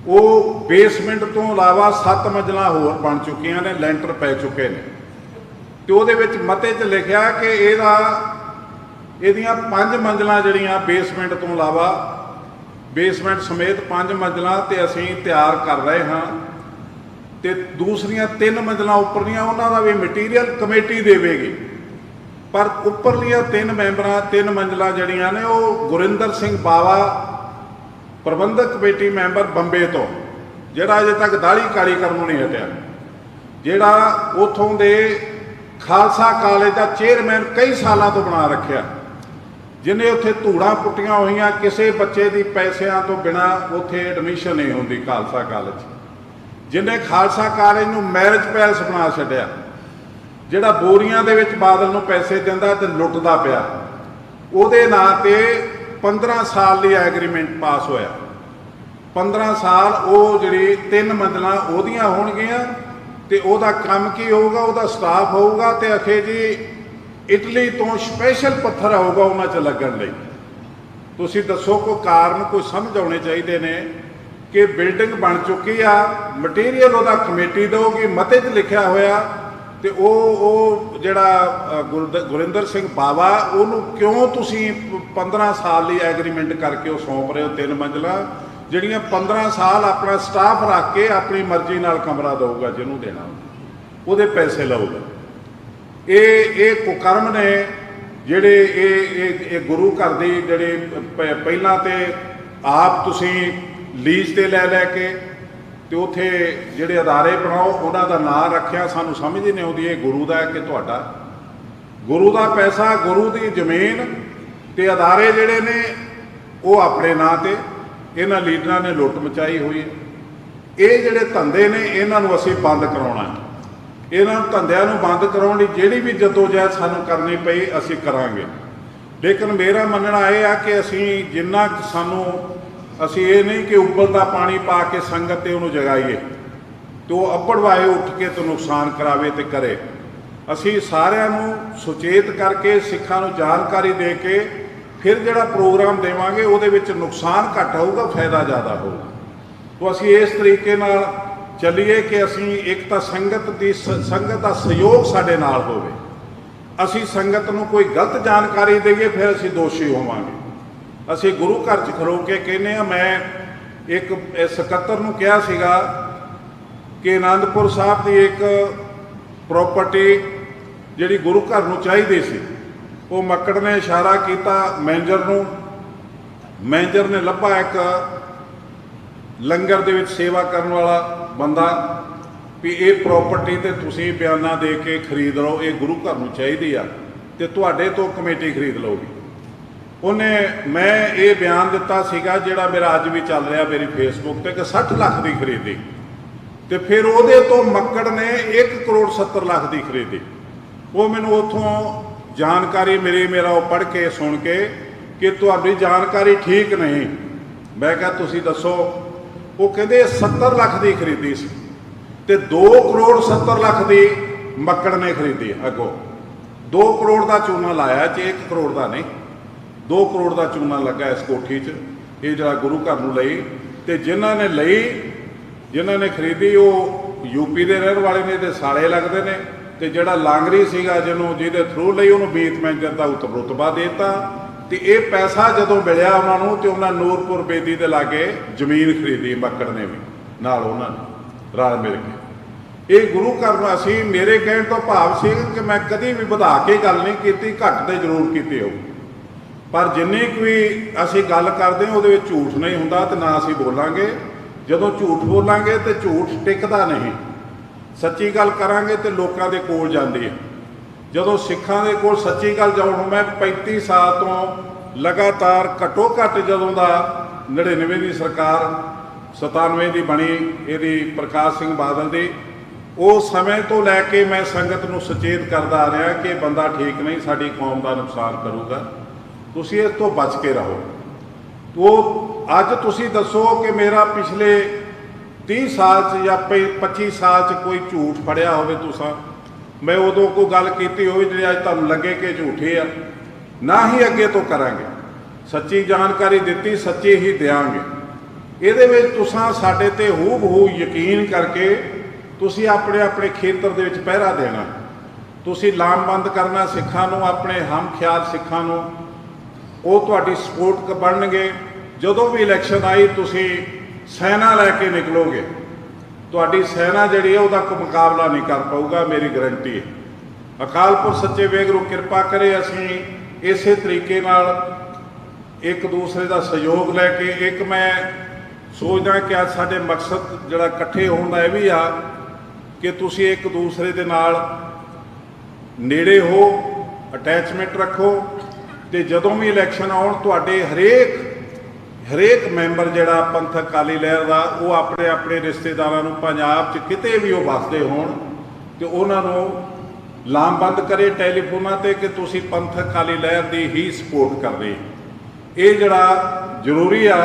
ਉਹ ਬੇਸਮੈਂਟ ਤੋਂ ਇਲਾਵਾ 7 ਮੰਜ਼ਲਾਂ ਹੋਰ ਬਣ ਚੁੱਕੀਆਂ ਨੇ, ਲੈਂਟਰ ਪੈ ਚੁੱਕੇ ਨੇ। ਤੇ ਉਹਦੇ ਵਿੱਚ ਮਤੇ 'ਚ ਲਿਖਿਆ ਕਿ ਇਹਦਾ, ਇਹਦੀਆਂ ਪੰਜ ਮੰਜ਼ਲਾਂ ਜਿਹੜੀਆਂ ਬੇਸਮੈਂਟ ਤੋਂ ਇਲਾਵਾ ਬੇਸਮੈਂਟ ਸਮੇਤ ਪੰਜ ਮੰਜ਼ਲਾਂ ਤੇ ਅਸੀਂ ਤਿਆਰ ਕਰ ਰਹੇ ਹਾਂ। ਤੇ ਦੂਸਰੀਆਂ ਤਿੰਨ ਮੰਜ਼ਲਾਂ ਉੱਪਰਲੀਆਂ, ਉਹਨਾਂ ਦਾ ਵੀ ਮਟੀਰੀਅਲ ਕਮੇਟੀ ਦੇਵੇਗੀ। ਪਰ ਉੱਪਰਲੀਆਂ ਤਿੰਨ ਮੈਂਬਰਾਂ, ਤਿੰਨ ਮੰਜ਼ਲਾਂ ਜਿਹੜੀਆਂ ਨੇ, ਉਹ ਗੁਰਿੰਦਰ ਸਿੰਘ ਬਾਵਾ, ਪ੍ਰਬੰਧਕ ਕਮੇਟੀ ਮੈਂਬਰ ਬੰਬੇ ਤੋਂ, ਜਿਹੜਾ ਅਜੇ ਤੱਕ ਦਾੜੀ ਕਾਲੀ ਕਰਨ ਨੂੰ ਨਹੀਂ ਹਟਿਆ। ਜਿਹੜਾ ਉਥੋਂ ਦੇ ਖਾਲਸਾ ਕਾਲਜ ਦਾ ਚੇਅਰਮੈਨ ਕਈ ਸਾਲਾਂ ਤੋਂ ਬਣਾ ਰੱਖਿਆ। ਜਿਨੇ ਉੱਥੇ ਧੂੜਾਂ ਪੁੱਟੀਆਂ ਹੋਈਆਂ, ਕਿਸੇ ਬੱਚੇ ਦੀ ਪੈਸਿਆਂ ਤੋਂ ਬਿਨਾ ਉੱਥੇ ਐਡਮਿਸ਼ਨ ਨਹੀਂ ਹੁੰਦੀ ਖਾਲਸਾ ਕਾਲਜ। ਜਿਨੇ ਖਾਲਸਾ ਕਾਲਜ ਨੂੰ ਮੈਰਿਜ ਪੈਲਸ ਬਣਾ ਛੱਡਿਆ, ਜਿਹੜਾ ਬੋਰੀਆਂ ਦੇ ਵਿੱਚ ਬਾਦਲ ਨੂੰ ਪੈਸੇ ਦਿੰਦਾ ਤੇ ਲੁੱਟਦਾ ਪਿਆ, ਉਹਦੇ ਨਾਂ ਤੇ 15 ਸਾਲ ਲਈ ਐਗਰੀਮੈਂਟ ਪਾਸ ਹੋਇਆ। 15 ਸਾਲ ਉਹ ਜਿਹੜੀ ਤਿੰਨ ਮੰਜ਼ਲਾਂ ਉਹਦੀਆਂ ਹੋਣਗੀਆਂ ਤੇ ਉਹਦਾ ਕੰਮ ਕੀ ਹੋਊਗਾ, ਉਹਦਾ ਸਟਾਫ ਹੋਊਗਾ ਤੇ ਅਖੇ ਜੀ ਇਟਲੀ ਤੋਂ ਸਪੈਸ਼ਲ ਪੱਥਰ ਆਊਗਾ ਉਹਨਾਂ 'ਚ ਲੱਗਣ ਲਈ। ਤੁਸੀਂ ਦੱਸੋ ਕੋਈ ਕਾਰਨ, ਕੋਈ ਸਮਝ ਆਉਣੇ ਚਾਹੀਦੇ ਨੇ? ਕਿ ਬਿਲਡਿੰਗ ਬਣ ਚੁੱਕੀ ਆ ਮਟੀਰੀਅਲ ਉਹਦਾ ਕਮੇਟੀ ਦੇਊਗੀ, ਮਤੇ 'ਚ ਲਿਖਿਆ ਹੋਇਆ, ਤੇ ਉਹ ਉਹ ਜਿਹੜਾ ਗੁਰਦ- ਗੁਰਿੰਦਰ ਸਿੰਘ ਬਾਵਾ, ਉਹਨੂੰ ਕਿਉਂ ਤੁਸੀਂ ਪ- 15 ਸਾਲ ਲਈ ਐਗਰੀਮੈਂਟ ਕਰਕੇ ਉਹ ਸੌਂਪ ਰਹੇ ਹੋ ਤਿੰਨ ਮੰਜ਼ਲਾ, ਜਿਹੜੀਆਂ 15 ਸਾਲ ਆਪਣਾ ਸਟਾਫ ਰੱਖ ਕੇ ਆਪਣੀ ਮਰਜ਼ੀ ਨਾਲ ਕਮਰਾ ਦੇਊਗਾ, ਜਿਹਨੂੰ ਦੇਣਾ ਉਹਦੇ ਪੈਸੇ ਲਊਗਾ। ਇਹ ਇਹ ਕੁਕਰਮ ਨੇ ਜਿਹੜੇ ਇਹ ਇਹ ਗੁਰੂ ਘਰ ਦੀ ਜਿਹੜੇ ਪਹਿਲਾਂ ਤੇ ਆਪ ਤੁਸੀਂ ਲੀਜ਼ ਤੇ ਲੈ ਲੈ ਕੇ ਤੇ ਉਥੇ ਜਿਹੜੇ ਅਦਾਰੇ ਬਣਾਓ, ਉਹਨਾਂ ਦਾ ਨਾਂ ਰੱਖਿਆ। ਸਾਨੂੰ ਸਮਝ ਹੀ ਨਹੀਂ ਆਉਂਦੀ ਇਹ ਗੁਰੂ ਦਾ ਹੈ ਕਿ ਤੁਹਾਡਾ। ਗੁਰੂ ਦਾ ਪੈਸਾ, ਗੁਰੂ ਦੀ ਜ਼ਮੀਨ ਤੇ ਅਦਾਰੇ ਜਿਹੜੇ ਨੇ, ਉਹ ਆਪਣੇ ਨਾਂ ਤੇ ਇਹਨਾਂ ਲੀਡਰਾਂ ਨੇ ਲੁੱਟ ਮਚਾਈ ਹੋਈ ਹੈ। ਇਹ ਜਿਹੜੇ ਧੰਦੇ ਨੇ, ਇਹਨਾਂ ਨੂੰ ਅਸੀਂ ਬੰਦ ਕਰਾਉਣਾ ਇਹਨਾਂ ਧੰਦਿਆਂ ਨੂੰ ਬੰਦ ਕਰਾਉਣ ਲਈ ਜਿਹੜੀ ਵੀ ਜਦੋਜਹਿਦ ਸਾਨੂੰ ਕਰਨੀ ਪਈ, ਅਸੀਂ ਕਰਾਂਗੇ। ਲੇਕਿਨ ਮੇਰਾ ਮੰਨਣਾ ਇਹ ਆ ਕਿ ਅਸੀਂ ਜਿੰਨਾ ਸਾਨੂੰ ਅਸੀਂ ਇਹ ਨਹੀਂ ਕਿ ਉਬਲਦਾ ਪਾਣੀ ਪਾ ਕੇ ਸੰਗਤ ਤੇ ਉਹਨੂੰ ਜਗਾਈਏ ਤੇ ਉਹ ਅੱਪੜਵਾਏ ਉੱਠ ਕੇ ਤੇ ਨੁਕਸਾਨ ਕਰਾਵੇ ਤੇ ਕਰੇ। ਅਸੀਂ ਸਾਰਿਆਂ ਨੂੰ ਸੁਚੇਤ ਕਰਕੇ, ਸਿੱਖਾਂ ਨੂੰ ਜਾਣਕਾਰੀ ਦੇ ਕੇ ਫਿਰ ਜਿਹੜਾ ਪ੍ਰੋਗਰਾਮ ਦੇਵਾਂਗੇ, ਉਹਦੇ ਵਿੱਚ ਨੁਕਸਾਨ ਘੱਟ ਹੋਊਗਾ ਫਾਇਦਾ ਜ਼ਿਆਦਾ ਹੋਊਗਾ। ਤੋਂ ਅਸੀਂ ਇਸ ਤਰੀਕੇ ਨਾਲ ਚੱਲੀਏ ਕਿ ਅਸੀਂ ਇੱਕ ਤਾਂ ਸੰਗਤ ਦੀ ਸ- ਸੰਗਤ ਦਾ ਸਹਿਯੋਗ ਸਾਡੇ ਨਾਲ ਹੋਵੇ। ਅਸੀਂ ਸੰਗਤ ਨੂੰ ਕੋਈ ਗਲਤ ਜਾਣਕਾਰੀ ਦੇਈਏ, ਫਿਰ ਅਸੀਂ ਦੋਸ਼ੀ ਹੋਵਾਂਗੇ। ਅਸੀਂ ਗੁਰੂ ਘਰ 'ਚ ਖਲੋ ਕੇ ਕਹਿੰਦੇ ਆ ਮੈਂ ਇੱਕ ਸਕੱਤਰ ਨੂੰ ਕਿਹਾ ਸੀਗਾ ਕਿ ਆਨੰਦਪੁਰ ਸਾਹਿਬ ਦੀ ਇੱਕ ਪ੍ਰਾਪਰਟੀ ਜਿਹੜੀ ਗੁਰੂ ਘਰ ਨੂੰ ਚਾਹੀਦੀ ਸੀ, ਉਹ ਮੱਕੜ ਨੇ ਇਸ਼ਾਰਾ ਕੀਤਾ ਮੈਨੇਜਰ ਨੂੰ। ਮੈਨੇਜਰ ਨੇ ਲੱਭਾ ਇੱਕ ਲੰਗਰ ਦੇ ਵਿੱਚ ਸੇਵਾ ਕਰਨ ਵਾਲਾ ਬੰਦਾ ਵੀ ਇਹ ਪ੍ਰਾਪਰਟੀ ਤੇ ਤੁਸੀਂ ਬਿਆਨਾ ਦੇ ਕੇ ਖਰੀਦ ਲਓ, ਇਹ ਗੁਰੂ ਘਰ ਨੂੰ ਚਾਹੀਦੀ ਆ ਤੇ ਤੁਹਾਡੇ ਤੋਂ ਕਮੇਟੀ ਖਰੀਦ ਲਊਗੀ। ਉਹਨੇ ਮੈਂ ਇਹ ਬਿਆਨ ਦਿੱਤਾ ਸੀਗਾ ਜਿਹੜਾ ਮੇਰਾ ਅੱਜ ਵੀ ਚੱਲ ਰਿਹਾ ਮੇਰੀ ਫੇਸਬੁੱਕ ਤੇ ਕਿ 60 ਲੱਖ ਦੀ ਖਰੀਦੀ। ਤੇ ਫਿਰ ਉਹਦੇ ਤੋਂ ਮੱਕੜ ਨੇ 1 ਕਰੋੜ 70 ਲੱਖ ਦੀ ਖਰੀਦੀ। ਉਹ ਮੈਨੂੰ ਉੱਥੋਂ ਜਾਣਕਾਰੀ ਮਿਲੀ, ਮੇਰਾ ਉਹ ਪੜ੍ਹ ਕੇ, ਸੁਣ ਕੇ ਕਿ ਤੁਹਾਡੀ ਜਾਣਕਾਰੀ ਠੀਕ ਨਹੀਂ। ਮੈਂ ਕਿਹਾ, ਤੁਸੀਂ ਦੱਸੋ। ਉਹ ਕਹਿੰਦੇ 70 ਲੱਖ ਦੀ ਖਰੀਦੀ ਸੀ। ਤੇ 2 ਕਰੋੜ 70 ਲੱਖ ਦੀ ਮੱਕੜ ਨੇ ਖਰੀਦੀ ਅੱਗੋਂ। 2 ਕਰੋੜ ਦਾ ਚੂਨਾ ਲਾਇਆ ਚ 1 ਕਰੋੜ ਦਾ ਨਹੀਂ। 2 ਕਰੋੜ ਦਾ ਚੂਨਾ ਲੱਗਾ ਇਸ ਕੋਠੀ 'ਚ, ਇਹ ਜਿਹੜਾ ਗੁਰੂ ਘਰ ਨੂੰ ਲਈ ਤੇ ਜਿਨ੍ਹਾਂ ਨੇ ਲਈ, ਜਿਨ੍ਹਾਂ ਨੇ ਖਰੀਦੀ, ਉਹ ਯੂਪੀ ਦੇ ਰਹਿਣ ਵਾਲੇ ਨੇ ਤੇ ਸਾਲੇ ਲੱਗਦੇ ਨੇ ਤੇ ਜਿਹੜਾ ਲਾਂਗਰੀ ਸੀਗਾ ਜਿਹਨੂੰ ਜਿਹਦੇ ਥਰੂ ਲਈ ਉਹਨੂੰ ਬੀਤ ਮੈਨੇਜਰ ਦਾ ਉਤ ਦਿੱਤਾ ਦੇਤਾ ਤੇ ਇਹ ਪੈਸਾ ਜਦੋਂ ਮਿਲਿਆ ਉਹਨਾਂ ਨੂੰ ਤੇ ਉਹਨਾਂ ਨੂਰਪੁਰ ਬੇਦੀ ਦੇ ਲਾਗੇ ਜ਼ਮੀਨ ਖਰੀਦੀ, ਮੱਕੜ ਨੇ ਵੀ, ਨਾਲ ਉਹਨਾਂ ਨੇ, ਰਲ ਮਿਲ ਕੇ। ਇਹ ਗੁਰੂ ਘਰ ਨੂੰ ਅਸੀਂ, ਮੇਰੇ ਕਹਿਣ ਤੋਂ ਭਾਵ ਸੀ ਕਿ ਮੈਂ ਕਦੀ ਵੀ ਵਧਾ ਕੇ ਗੱਲ ਨਹੀਂ ਕੀਤੀ, ਘੱਟ ਤੇ ਜ਼ਰੂਰ ਕੀਤੀ ਹੋਊ। ਪਰ ਜਿੰਨੀ ਕੁ ਵੀ ਅਸੀਂ ਗੱਲ ਕਰਦੇ ਹਾਂ, ਉਹਦੇ ਵਿੱਚ ਝੂਠ ਨਹੀਂ ਹੁੰਦਾ ਤੇ ਨਾ ਅਸੀਂ ਬੋਲਾਂਗੇ। ਜਦੋਂ ਝੂਠ ਬੋਲਾਂਗੇ ਤੇ ਝੂਠ ਟਿਕਦਾ ਨਹੀਂ। ਸੱਚੀ ਗੱਲ ਕਰਾਂਗੇ ਤੇ ਲੋਕਾਂ ਦੇ ਕੋਲ ਜਾਂਦੀ ਹੈ। ਜਦੋਂ ਸਿੱਖਾਂ ਦੇ ਕੋਲ ਸੱਚੀ ਗੱਲ ਜਾਉਣ ਨੂੰ ਮੈਂ 35 ਸਾਲ ਤੋਂ ਲਗਾਤਾਰ ਘਟੋ ਘੱਟ ਜਦੋਂ ਦਾ 99 ਦੀ ਸਰਕਾਰ 97 ਦੀ ਬਣੀ, ਇਹਦੀ ਪ੍ਰਕਾਸ਼ ਸਿੰਘ ਬਾਦਲ ਦੀ, ਉਹ ਸਮੇਂ ਤੋਂ ਲੈ ਕੇ ਮੈਂ ਸੰਗਤ ਨੂੰ ਸੁਚੇਤ ਕਰਦਾ ਆ ਰਿਹਾ ਕਿ ਬੰਦਾ ਠੀਕ ਨਹੀਂ, ਸਾਡੀ ਕੌਮ ਦਾ ਨੁਕਸਾਨ ਕਰੂਗਾ। ਤੁਸੀਂ ਇਸ ਤੋਂ ਬਚ ਕੇ ਰਹੋ। ਉਹ ਅੱਜ ਤੁਸੀਂ ਦੱਸੋ ਕਿ ਮੇਰਾ ਪਿਛਲੇ 30 ਸਾਲ ਚ ਜਾਂ ਪਈ- 25 ਸਾਲ ਚ ਕੋਈ ਝੂਠ ਫੜਿਆ ਹੋਵੇ ਤੁਸੀਂ? ਮੈਂ ਉਦੋਂ ਕੋਈ ਗੱਲ ਕੀਤੀ ਹੋਵੇ ਜਿਹੜੀ ਅੱਜ ਤੁਹਾਨੂੰ ਲੱਗੇ ਕਿ ਝੂਠੇ ਆ। ਨਾ ਹੀ ਅੱਗੇ ਤੋਂ ਕਰਾਂਗੇ। ਸੱਚੀ ਜਾਣਕਾਰੀ ਦਿੱਤੀ, ਸੱਚੀ ਹੀ ਦਿਆਂਗੇ। ਇਹਦੇ ਵਿੱਚ ਤੁਸੀਂ ਸਾਡੇ ਤੇ ਹੂ ਬਹੂ ਯਕੀਨ ਕਰਕੇ ਤੁਸੀਂ ਆਪਣੇ ਆਪਣੇ ਖੇਤਰ ਦੇ ਵਿੱਚ ਪਹਿਰਾ ਦੇਣਾ। ਤੁਸੀਂ ਲਾਮਬੰਦ ਕਰਨਾ ਸਿੱਖਾਂ ਨੂੰ, ਆਪਣੇ ਹਮ ਖਿਆਲ ਸਿੱਖਾਂ ਨੂੰ ਉਹ ਤੁਹਾਡੀ ਸਪੋਰਟ ਬਣਨਗੇ। ਜਦੋਂ ਵੀ ਇਲੈਕਸ਼ਨ ਆਈ, ਤੁਸੀਂ ਸੈਨਾ ਲੈ ਕੇ ਨਿਕਲੋਗੇ। ਤੁਹਾਡੀ ਸੈਨਾ ਜਿਹੜੀ ਹੈ, ਉਹਦਾ ਕੋਈ ਮੁਕਾਬਲਾ ਨਹੀਂ ਕਰ ਪਾਊਗਾ, ਮੇਰੀ ਗਰੰਟੀ ਹੈ। ਅਕਾਲ ਪੁਰਖ ਸੱਚੇ ਵੇਗਰੂ ਕਿਰਪਾ ਕਰੇ ਅਸੀਂ ਇਸੇ ਤਰੀਕੇ ਨਾਲ ਇੱਕ ਦੂਸਰੇ ਦਾ ਸਹਿਯੋਗ ਲੈ ਕੇ। ਇੱਕ ਮੈਂ ਸੋਚਦਾ ਕਿ ਅੱਜ ਸਾਡੇ ਮਕਸਦ ਜਿਹੜਾ ਇਕੱਠੇ ਹੋਣ ਦਾ ਇਹ ਵੀ ਆ ਕਿ ਤੁਸੀਂ ਇੱਕ ਦੂਸਰੇ ਦੇ ਨਾਲ ਨੇੜੇ ਹੋ, ਅਟੈਚਮੈਂਟ ਰੱਖੋ ਤੇ ਜਦੋਂ ਵੀ ਇਲੈਕਸ਼ਨ ਆਉਣ, ਤੁਹਾਡੇ ਹਰੇਕ ਹਰੇਕ ਮੈਂਬਰ ਜਿਹੜਾ ਪੰਥਕ ਅਕਾਲੀ ਲਹਿਰ ਦਾ, ਉਹ ਆਪਣੇ ਆਪਣੇ ਰਿਸ਼ਤੇਦਾਰਾਂ ਨੂੰ ਪੰਜਾਬ 'ਚ ਕਿਤੇ ਵੀ ਉਹ ਵਸਦੇ ਹੋਣ ਤੇ ਉਹਨਾਂ ਨੂੰ ਲਾਮਬੰਦ ਕਰੇ ਟੈਲੀਫੋਨਾਂ ਤੇ ਕਿ ਤੁਸੀਂ ਪੰਥਕ ਅਕਾਲੀ ਲਹਿਰ ਦੀ ਹੀ ਸਪੋਰਟ ਕਰਦੇ ਇਹ ਜਿਹੜਾ ਜ਼ਰੂਰੀ ਆ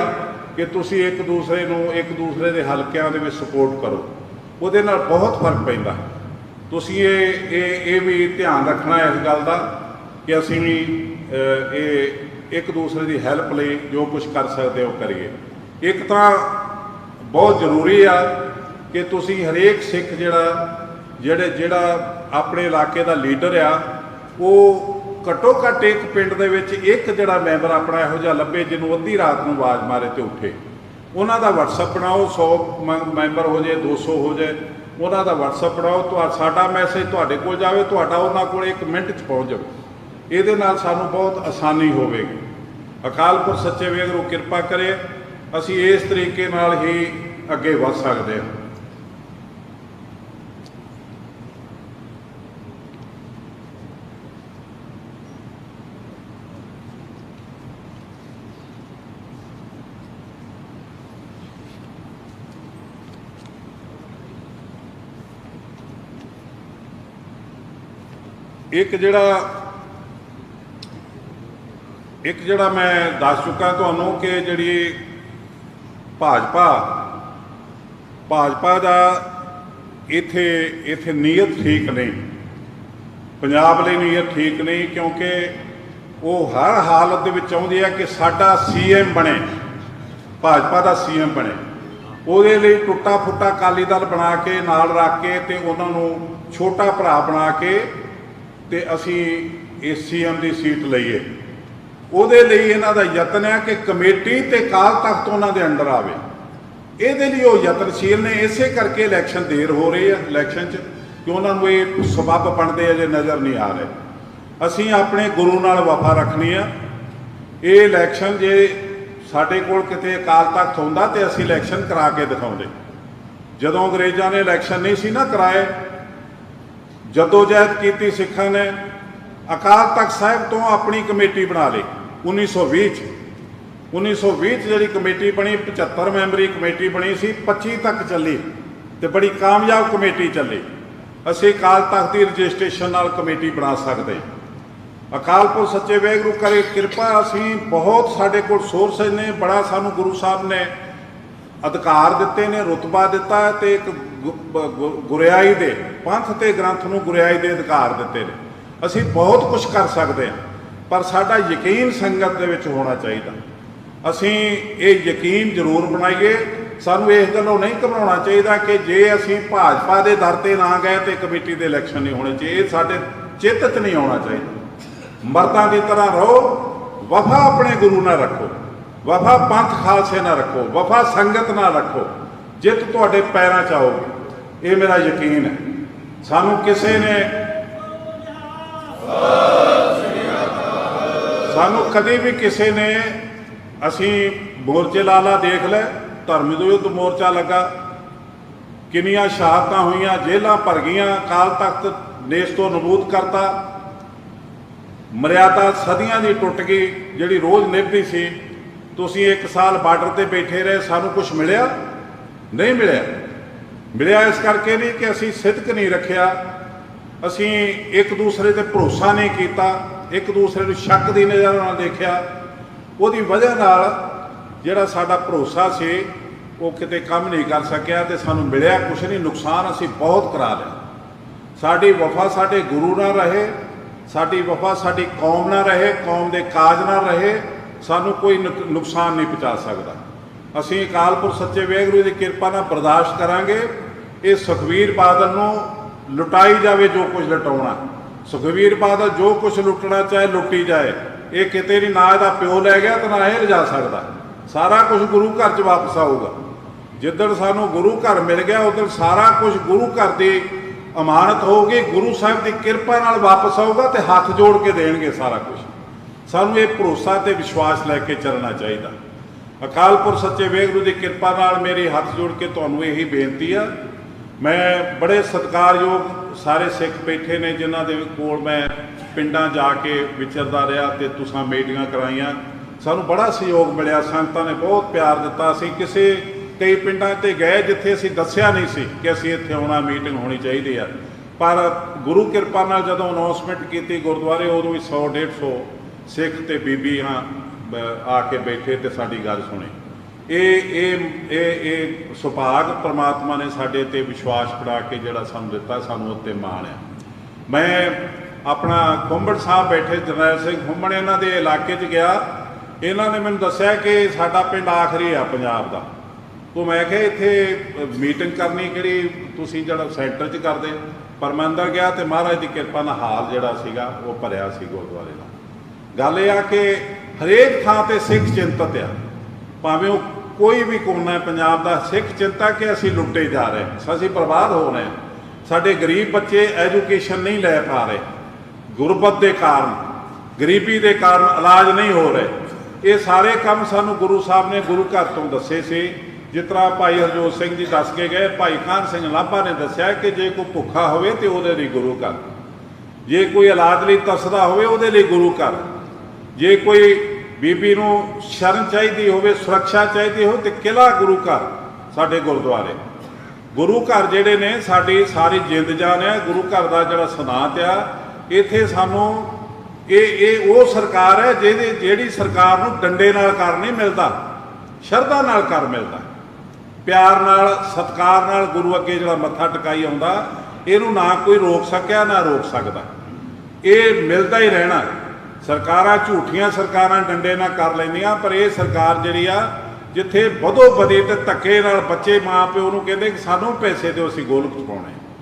ਕਿ ਤੁਸੀਂ ਇੱਕ ਦੂਸਰੇ ਨੂੰ ਇੱਕ ਦੂਸਰੇ ਦੇ ਹਲਕਿਆਂ ਦੇ ਵਿੱਚ ਸਪੋਰਟ ਕਰੋ। ਉਹਦੇ ਨਾਲ ਬਹੁਤ ਫ਼ਰਕ ਪੈਂਦਾ। ਤੁਸੀਂ ਇਹ ਇਹ ਇਹ ਵੀ ਧਿਆਨ ਰੱਖਣਾ ਇਸ ਗੱਲ ਦਾ ਕਿ ਅਸੀਂ ਵੀ ਇਹ ਇੱਕ ਦੂਸਰੇ ਦੀ ਹੈਲਪ ਲਈ ਜੋ ਕੁਝ ਕਰ ਸਕਦੇ ਹੋ ਕਰੀਏ। ਇੱਕ ਤਾਂ ਬਹੁਤ ਜ਼ਰੂਰੀ ਆ ਕਿ ਤੁਸੀਂ ਹਰੇਕ ਸਿੱਖ ਜਿਹੜਾ, ਜਿਹੜੇ, ਜਿਹੜਾ ਆਪਣੇ ਇਲਾਕੇ ਦਾ ਲੀਡਰ ਆ, ਉਹ ਘੱਟੋ ਘੱਟ ਇੱਕ ਪਿੰਡ ਦੇ ਵਿੱਚ ਇੱਕ ਜਿਹੜਾ ਮੈਂਬਰ ਆਪਣਾ ਇਹੋ ਜਿਹਾ ਲੱਭੇ ਜਿਹਨੂੰ ਅੱਧੀ ਰਾਤ ਨੂੰ ਆਵਾਜ਼ ਮਾਰੇ ਤੇ ਉੱਠੇ। ਉਹਨਾਂ ਦਾ WhatsApp ਬਣਾਓ 100 ਮ- ਮੈਂਬਰ ਹੋ ਜਾਏ 200 ਹੋ ਜਾਏ, ਉਹਨਾਂ ਦਾ WhatsApp ਬਣਾਓ, ਤੁਹਾ, ਸਾਡਾ ਮੈਸੇਜ ਤੁਹਾਡੇ ਕੋਲ ਜਾਵੇ, ਤੁਹਾਡਾ ਉਹਨਾਂ ਕੋਲ ਇੱਕ ਮਿੰਟ 'ਚ ਪਹੁੰਚ ਜਾਵੇ। ਇਹਦੇ ਨਾਲ ਸਾਨੂੰ ਬਹੁਤ ਆਸਾਨੀ ਹੋਵੇਗੀ। ਅਕਾਲ ਪੁਰਖ ਸੱਚੇ ਵੇਗਰੂ ਕਿਰਪਾ ਕਰੇ, ਅਸੀਂ ਇਸ ਤਰੀਕੇ ਨਾਲ ਹੀ ਅੱਗੇ ਵਧ ਸਕਦੇ ਹਾਂ। ਇੱਕ ਜਿਹੜਾ ਇੱਕ ਜਿਹੜਾ ਮੈਂ ਦੱਸ ਚੁੱਕਾ ਤੁਹਾਨੂੰ ਕਿ ਜਿਹੜੀ ਭਾਜਪਾ ਭਾਜਪਾ ਦਾ ਇਥੇ ਇਥੇ ਨੀਅਤ ਠੀਕ ਨਹੀਂ। ਪੰਜਾਬ ਲਈ ਨੀਅਤ ਠੀਕ ਨਹੀਂ ਕਿਉਂਕਿ ਉਹ ਹਰ ਹਾਲਤ ਦੇ ਵਿੱਚ ਚਾਹੁੰਦੇ ਆ ਕਿ ਸਾਡਾ ਸੀਐਮ ਬਣੇ, ਭਾਜਪਾ ਦਾ ਸੀਐਮ ਬਣੇ। ਉਹਦੇ ਲਈ ਟੁੱਟਾ ਫੁੱਟਾ ਅਕਾਲੀ ਦਲ ਬਣਾ ਕੇ, ਨਾਲ ਰੱਖ ਕੇ ਤੇ ਉਹਨਾਂ ਨੂੰ ਛੋਟਾ ਭਰਾ ਬਣਾ ਕੇ ਤੇ ਅਸੀਂ ਇਸ ਸੀਐਮ ਦੀ ਸੀਟ ਲਈਏ। ਉਹਦੇ ਲਈ ਇਹਨਾਂ ਦਾ ਯਤਨ ਹੈ ਕਿ ਕਮੇਟੀ ਤੇ ਕਾਲ ਤਖਤ ਉਹਨਾਂ ਦੇ ਅੰਡਰ ਆਵੇ। ਇਹਦੇ ਲਈ ਉਹ ਯਤਨਸ਼ੀਲ ਨੇ, ਇਸੇ ਕਰਕੇ ਇਲੈਕਸ਼ਨ ਦੇਰ ਹੋ ਰਹੀ ਹੈ, ਇਲੈਕਸ਼ਨ 'ਚ, ਕਿ ਉਹਨਾਂ ਨੂੰ ਇਹ ਸਬੱਬ ਬਣਦੇ ਅਜੇ ਨਜ਼ਰ ਨਹੀਂ ਆ ਰਹੇ। ਅਸੀਂ ਆਪਣੇ ਗੁਰੂ ਨਾਲ ਵਫਾ ਰੱਖਣੀ ਆ। ਇਹ ਇਲੈਕਸ਼ਨ ਜੇ ਸਾਡੇ ਕੋਲ ਕਿਤੇ ਅਕਾਲ ਤਖਤ ਹੁੰਦਾ ਤੇ ਅਸੀਂ ਇਲੈਕਸ਼ਨ ਕਰਾ ਕੇ ਦਿਖਾਉਂਦੇ। ਜਦੋਂ ਅੰਗਰੇਜ਼ਾਂ ਨੇ ਇਲੈਕਸ਼ਨ ਨਹੀਂ ਸੀ ਨਾ ਕਰਾਏ, ਜਦੋਜਹਿਦ ਕੀਤੀ ਸਿੱਖਾਂ ਨੇ, ਅਕਾਲ ਤਖਤ ਸਾਹਿਬ ਤੋਂ ਆਪਣੀ ਕਮੇਟੀ ਬਣਾ ਲਈ। 1920 ਚ। 1920 ਚ ਜਿਹੜੀ ਕਮੇਟੀ ਬਣੀ 75 ਮੈਂਬਰੀ ਕਮੇਟੀ ਬਣੀ ਸੀ 25 ਤੱਕ ਚੱਲੀ ਤੇ ਬੜੀ ਕਾਮਯਾਬ ਕਮੇਟੀ ਚੱਲੀ। ਅਸੀਂ ਅਕਾਲ ਤਖਤ ਦੀ ਰਜਿਸਟ੍ਰੇਸ਼ਨ ਨਾਲ ਕਮੇਟੀ ਬਣਾ ਸਕਦੇ। ਅਕਾਲ ਪੁਰਖ ਸੱਚੇ ਵਾਹਿਗੁਰੂ ਕਰੇ, ਕਿਰਪਾ ਅਸੀਂ ਬਹੁਤ ਸਾਡੇ ਕੋਲ ਸੋਰਸ ਨੇ, ਬੜਾ ਸਾਨੂੰ ਗੁਰੂ ਸਾਹਿਬ ਨੇ ਅਧਿਕਾਰ ਦਿੱਤੇ ਨੇ, ਰੁਤਬਾ ਦਿੱਤਾ ਹੈ ਤੇ ਇੱਕ ਗੁ- ਗੁ- ਗੁਰਿਆਈ ਦੇ, ਪੰਥ ਤੇ ਗ੍ਰੰਥ ਨੂੰ ਗੁਰਿਆਈ ਦੇ ਅਧਿਕਾਰ ਦਿੱਤੇ ਨੇ। ਅਸੀਂ ਬਹੁਤ ਕੁਝ ਕਰ ਸਕਦੇ ਹਾਂ। ਪਰ ਸਾਡਾ ਯਕੀਨ ਸੰਗਤ ਦੇ ਵਿੱਚ ਹੋਣਾ ਚਾਹੀਦਾ। ਅਸੀਂ ਇਹ ਯਕੀਨ ਜ਼ਰੂਰ ਬਣਾਈਏ, ਸਾਨੂੰ ਇਸ ਗੱਲੋਂ ਨਹੀਂ ਘਬਰਾਉਣਾ ਚਾਹੀਦਾ ਕਿ ਜੇ ਅਸੀਂ ਭਾਜਪਾ ਦੇ ਦਰ ਤੇ ਨਾ ਗਏ ਤੇ ਕਮੇਟੀ ਦੇ ਇਲੈਕਸ਼ਨ ਨਹੀਂ ਹੋਣੇ ਚਾਹੀਦੇ, ਇਹ ਸਾਡੇ ਚਿੱਤ 'ਚ ਨਹੀਂ ਆਉਣਾ ਚਾਹੀਦਾ। ਮਰਦਾਂ ਦੀ ਤਰ੍ਹਾਂ ਰਹੋ, ਵਫਾ ਆਪਣੇ ਗੁਰੂ ਨਾਲ ਰੱਖੋ, ਵਫਾ ਪੰਥ ਖਾਲਸੇ ਨਾਲ ਰੱਖੋ, ਵਫਾ ਸੰਗਤ ਨਾਲ ਰੱਖੋ, ਜਿੱਤ ਤੁਹਾਡੇ ਪੈਰਾਂ 'ਚ ਆਉਗੀ ਇਹ ਮੇਰਾ ਯਕੀਨ ਹੈ। ਸਾਨੂੰ ਕਿਸੇ ਨੇ ਸਾਨੂੰ ਕਦੇ ਵੀ ਕਿਸੇ ਨੇ ਅਸੀਂ ਮੋਰਚੇ ਲਾਲਾ ਦੇਖ ਲੈ, ਧਰਮ ਦੇ ਯੁੱਧ ਮੋਰਚਾ ਲੱਗਾ। ਕਿੰਨੀਆਂ ਸ਼ਹਾਦਤਾਂ ਹੋਈਆਂ, ਜੇਲ੍ਹਾਂ ਭਰ ਗਈਆਂ ਕਾਲ ਤਖਤ ਦੇਸ਼ ਤੋਂ ਨਬੂਦ ਕਰਤਾ। ਮਰਿਆਦਾ ਸਦੀਆਂ ਦੀ ਟੁੱਟ ਗਈ, ਜਿਹੜੀ ਰੋਜ਼ ਨਿਭਦੀ ਸੀ। ਤੁਸੀਂ ਇੱਕ ਸਾਲ ਬਾਰਡਰ ਤੇ ਬੈਠੇ ਰਹੇ, ਸਾਨੂੰ ਕੁਝ ਮਿਲਿਆ? ਨਹੀਂ ਮਿਲਿਆ। ਮਿਲਿਆ ਇਸ ਕਰਕੇ ਨਹੀਂ ਕਿ ਅਸੀਂ ਸਿੱਧਕ ਨਹੀਂ ਰੱਖਿਆ। ਅਸੀਂ ਇੱਕ ਦੂਸਰੇ ਤੇ ਭਰੋਸਾ ਨਹੀਂ ਕੀਤਾ। ਇੱਕ ਦੂਸਰੇ ਨੂੰ ਸ਼ੱਕ ਦੀ ਨਜ਼ਰ ਨਾਲ ਦੇਖਿਆ। ਉਹਦੀ ਵਜ੍ਹਾ ਨਾਲ ਜਿਹੜਾ ਸਾਡਾ ਭਰੋਸਾ ਸੀ, ਉਹ ਕਿਤੇ ਕੰਮ ਨਹੀਂ ਕਰ ਸਕਿਆ ਤੇ ਸਾਨੂੰ ਮਿਲਿਆ ਕੁਛ ਨਹੀਂ। ਨੁਕਸਾਨ ਅਸੀਂ ਬਹੁਤ ਕਰਾ ਲਿਆ। ਸਾਡੀ ਵਫਾ ਸਾਡੇ ਗੁਰੂ ਨਾਲ ਰਹੇ, ਸਾਡੀ ਵਫਾ ਸਾਡੀ ਕੌਮ ਨਾਲ ਰਹੇ, ਕੌਮ ਦੇ ਕਾਜ ਨਾਲ ਰਹੇ, ਸਾਨੂੰ ਕੋਈ ਨੁਕ- ਨੁਕਸਾਨ ਨਹੀਂ ਪਹੁੰਚਾ ਸਕਦਾ। ਅਸੀਂ ਅਕਾਲਪੁਰ ਸੱਚੇ ਵਾਹਿਗੁਰੂ ਦੀ ਕਿਰਪਾ ਨਾਲ ਬਰਦਾਸ਼ਤ ਕਰਾਂਗੇ। ਇਹ ਸੁਖਵੀਰ ਬਾਦਲ ਨੂੰ ਲੁਟਾਈ ਜਾਵੇ ਜੋ ਕੁਝ ਲਟਾਉਣਾ। ਸੁਖਵੀਰ ਬਾਦਲ ਜੋ ਕੁਝ ਲੁੱਟਣਾ ਚਾਹੇ ਲੁੱਟੀ ਜਾਏ, ਇਹ ਕਿਤੇ ਨਹੀਂ, ਨਾ ਇਹਦਾ ਪਿਓ ਲੈ ਗਿਆ ਤੇ ਨਾ ਇਹ ਲਿਜਾ ਸਕਦਾ। ਸਾਰਾ ਕੁਝ ਗੁਰੂ ਘਰ 'ਚ ਵਾਪਸ ਆਊਗਾ। ਜਿੱਦਣ ਸਾਨੂੰ ਗੁਰੂ ਘਰ ਮਿਲ ਗਿਆ, ਉਦੋਂ ਸਾਰਾ ਕੁਝ ਗੁਰੂ ਘਰ ਦੀ ਅਮਾਨਤ ਹੋਊਗੀ, ਗੁਰੂ ਸਾਹਿਬ ਦੀ ਕਿਰਪਾ ਨਾਲ ਵਾਪਸ ਆਊਗਾ ਤੇ ਹੱਥ ਜੋੜ ਕੇ ਦੇਣਗੇ ਸਾਰਾ ਕੁਝ ਸਾਨੂੰ ਇਹ ਭਰੋਸਾ ਤੇ ਵਿਸ਼ਵਾਸ ਲੈ ਕੇ ਚੱਲਣਾ ਚਾਹੀਦਾ। ਅਕਾਲ ਪੁਰਖ ਸੱਚੇ ਵੇਗੁਰੂ ਦੀ ਕਿਰਪਾ ਨਾਲ ਮੇਰੀ ਹੱਥ ਜੋੜ ਕੇ ਤੁਹਾਨੂੰ ਇਹੀ ਬੇਨਤੀ ਆ। ਮੈਂ ਬੜੇ ਸਤਿਕਾਰਯੋਗ ਸਾਰੇ ਸਿੱਖ ਬੈਠੇ ਨੇ ਜਿਨ੍ਹਾਂ ਦੇ ਕੋਲ ਮੈਂ ਪਿੰਡਾਂ ਜਾ ਕੇ ਵਿਚਰਦਾ ਰਿਹਾ ਤੇ ਤੁਸਾਂ ਮੀਟਿੰਗਾਂ ਕਰਾਈਆਂ। ਸਾਨੂੰ ਬੜਾ ਸਹਿਯੋਗ ਮਿਲਿਆ, ਸੰਗਤਾਂ ਨੇ ਬਹੁਤ ਪਿਆਰ ਦਿੱਤਾ। ਅਸੀਂ ਕਿਸੇ ਕਈ ਪਿੰਡਾਂ ਤੇ ਗਏ ਜਿੱਥੇ ਅਸੀਂ ਦੱਸਿਆ ਨਹੀਂ ਸੀ ਕਿ ਅਸੀਂ ਇੱਥੇ ਆਉਣਾ, ਮੀਟਿੰਗ ਹੋਣੀ ਚਾਹੀਦੀ ਆ। ਪਰ ਗੁਰੂ ਕਿਰਪਾ ਨਾਲ ਜਦੋਂ ਅਨਾਉਂਸਮੈਂਟ ਕੀਤੀ ਗੁਰਦੁਆਰੇ, ਉਦੋਂ ਵੀ 100 150 ਸਿੱਖ ਤੇ ਬੀਬੀਆਂ ਬ- ਆ ਕੇ ਬੈਠੇ ਤੇ ਸਾਡੀ ਗੱਲ ਸੁਣੀ। ਇਹ ਇਹ ਇਹ ਇਹ ਸੁਭਾਗ ਪ੍ਰਮਾਤਮਾ ਨੇ ਸਾਡੇ ਤੇ ਵਿਸ਼ਵਾਸ ਬਣਾ ਕੇ ਜਿਹੜਾ ਸਾਨੂੰ ਦਿੱਤਾ, ਸਾਨੂੰ ਉੱਤੇ ਮਾਣ ਆ ਮੈਂ ਆਪਣਾ ਕੁੰਬੜ ਸਾਹਿਬ ਬੈਠੇ ਜਰਨੈਲ ਸਿੰਘ ਘੁੰਮਣ ਇਹਨਾਂ ਦੇ ਇਲਾਕੇ 'ਚ ਗਿਆ। ਇਹਨਾਂ ਨੇ ਮੈਨੂੰ ਦੱਸਿਆ ਕਿ ਸਾਡਾ ਪਿੰਡ ਆਖਰੀ ਆ ਪੰਜਾਬ ਦਾ। ਤੋਂ ਮੈਂ ਕਿਹਾ, ਇੱਥੇ ਮੀਟਿੰਗ ਕਰਨੀ ਕਿਹੜੀ, ਤੁਸੀਂ ਜਿਹੜਾ ਸੈਂਟਰ 'ਚ ਕਰਦੇ। ਪਰ ਮੈਂ ਅੰਦਰ ਗਿਆ ਤੇ ਮਹਾਰਾਜ ਦੀ ਕਿਰਪਾ ਨਾਲ ਹਾਲ ਜਿਹੜਾ ਸੀਗਾ, ਉਹ ਭਰਿਆ ਸੀ ਗੁਰਦੁਆਰੇ ਦਾ। ਗੱਲ ਇਹ ਆ ਕਿ ਹਰੇਕ ਥਾਂ ਤੇ ਸਿੱਖ ਚਿੰਤਤ ਆ। ਭਾਵੇਂ ਉਹ ਕੋਈ ਵੀ ਕੋਨਾ ਹੈ, ਪੰਜਾਬ ਦਾ ਸਿੱਖ ਚਿੰਤਾ ਕਿ ਅਸੀਂ ਲੁੱਟੇ ਜਾ ਰਹੇ ਹਾਂ, ਅਸੀਂ ਬਰਬਾਦ ਹੋ ਰਹੇ ਹਾਂ। ਸਾਡੇ ਗਰੀਬ ਬੱਚੇ ਐਜੂਕੇਸ਼ਨ ਨਹੀਂ ਲੈ ਪਾ ਰਹੇ। ਗੁਰਬਤ ਦੇ ਕਾਰਨ, ਗਰੀਬੀ ਦੇ ਕਾਰਨ ਇਲਾਜ ਨਹੀਂ ਹੋ ਰਹੇ। ਇਹ ਸਾਰੇ ਕੰਮ ਸਾਨੂੰ ਗੁਰੂ ਸਾਹਿਬ ਨੇ ਗੁਰੂ ਘਰ ਤੋਂ ਦੱਸੇ ਸੀ। ਜਿਸ ਤਰ੍ਹਾਂ ਭਾਈ ਹਰਜੋਤ ਸਿੰਘ ਜੀ ਦੱਸ ਕੇ ਗਏ, ਭਾਈ ਕਾਨ ਸਿੰਘ ਲਾਭਾ ਨੇ ਦੱਸਿਆ ਕਿ ਜੇ ਕੋਈ ਭੁੱਖਾ ਹੋਵੇ ਤੇ ਉਹਦੇ ਲਈ ਗੁਰੂ ਘਰ। ਜੇ ਕੋਈ ਇਲਾਜ ਲਈ ਤਸਦਾ ਹੋਵੇ, ਉਹਦੇ ਲਈ ਗੁਰੂ ਘਰ। ਜੇ ਕੋਈ ਬੀਬੀ ਨੂੰ ਸ਼ਰਨ ਚਾਹੀਦੀ ਹੋਵੇ, ਸੁਰੱਖਿਆ ਚਾਹੀਦੀ ਹੋਵੇ ਤੇ ਕਿਲਾ ਗੁਰੂ ਘਰ ਸਾਡੇ ਗੁਰਦੁਆਰੇ। ਗੁਰੂ ਘਰ ਜਿਹੜੇ ਨੇ, ਸਾਡੀ ਸਾਰੀ ਜਿੰਦ ਜਾਨ ਹੈ। ਗੁਰੂ ਘਰ ਦਾ ਜਿਹੜਾ ਸਨਾਤ ਆ, ਇੱਥੇ ਸਾਨੂੰ ਇਹ ਇਹ ਉਹ ਸਰਕਾਰ ਹੈ ਜਿਹਦੇ, ਜਿਹੜੀ ਸਰਕਾਰ ਨੂੰ ਡੰਡੇ ਨਾਲ ਕਰ ਨਹੀਂ ਮਿਲਦਾ, ਸ਼ਰਧਾ ਨਾਲ ਕਰ ਮਿਲਦਾ। ਪਿਆਰ ਨਾਲ, ਸਤਕਾਰ ਨਾਲ ਗੁਰੂ ਅੱਗੇ ਜਿਹੜਾ ਮੱਥਾ ਟਿਕਾਈ ਆਉਂਦਾ, ਇਹਨੂੰ ਨਾ ਕੋਈ ਰੋਕ ਸਕਿਆ, ਨਾ ਰੋਕ ਸਕਦਾ। ਇਹ ਮਿਲਦਾ ਹੀ ਰਹਿਣਾ। ਸਰਕਾਰਾਂ ਝੂਠੀਆਂ ਸਰਕਾਰਾਂ ਡੰਡੇ ਨਾਲ ਕਰ ਲੈਂਦੀਆਂ, ਪਰ ਇਹ ਸਰਕਾਰ ਜਿਹੜੀ ਆ, ਜਿੱਥੇ ਵਧੋ ਵਧੀ ਤੇ ਧੱਕੇ ਨਾਲ ਬੱਚੇ ਮਾਂ ਪਿਓ ਨੂੰ ਕਹਿੰਦੇ ਕਿ ਸਾਨੂੰ ਪੈਸੇ ਦਿਓ, ਅਸੀਂ ਗੋਲਕ ਚ ਪਾਉਣੇ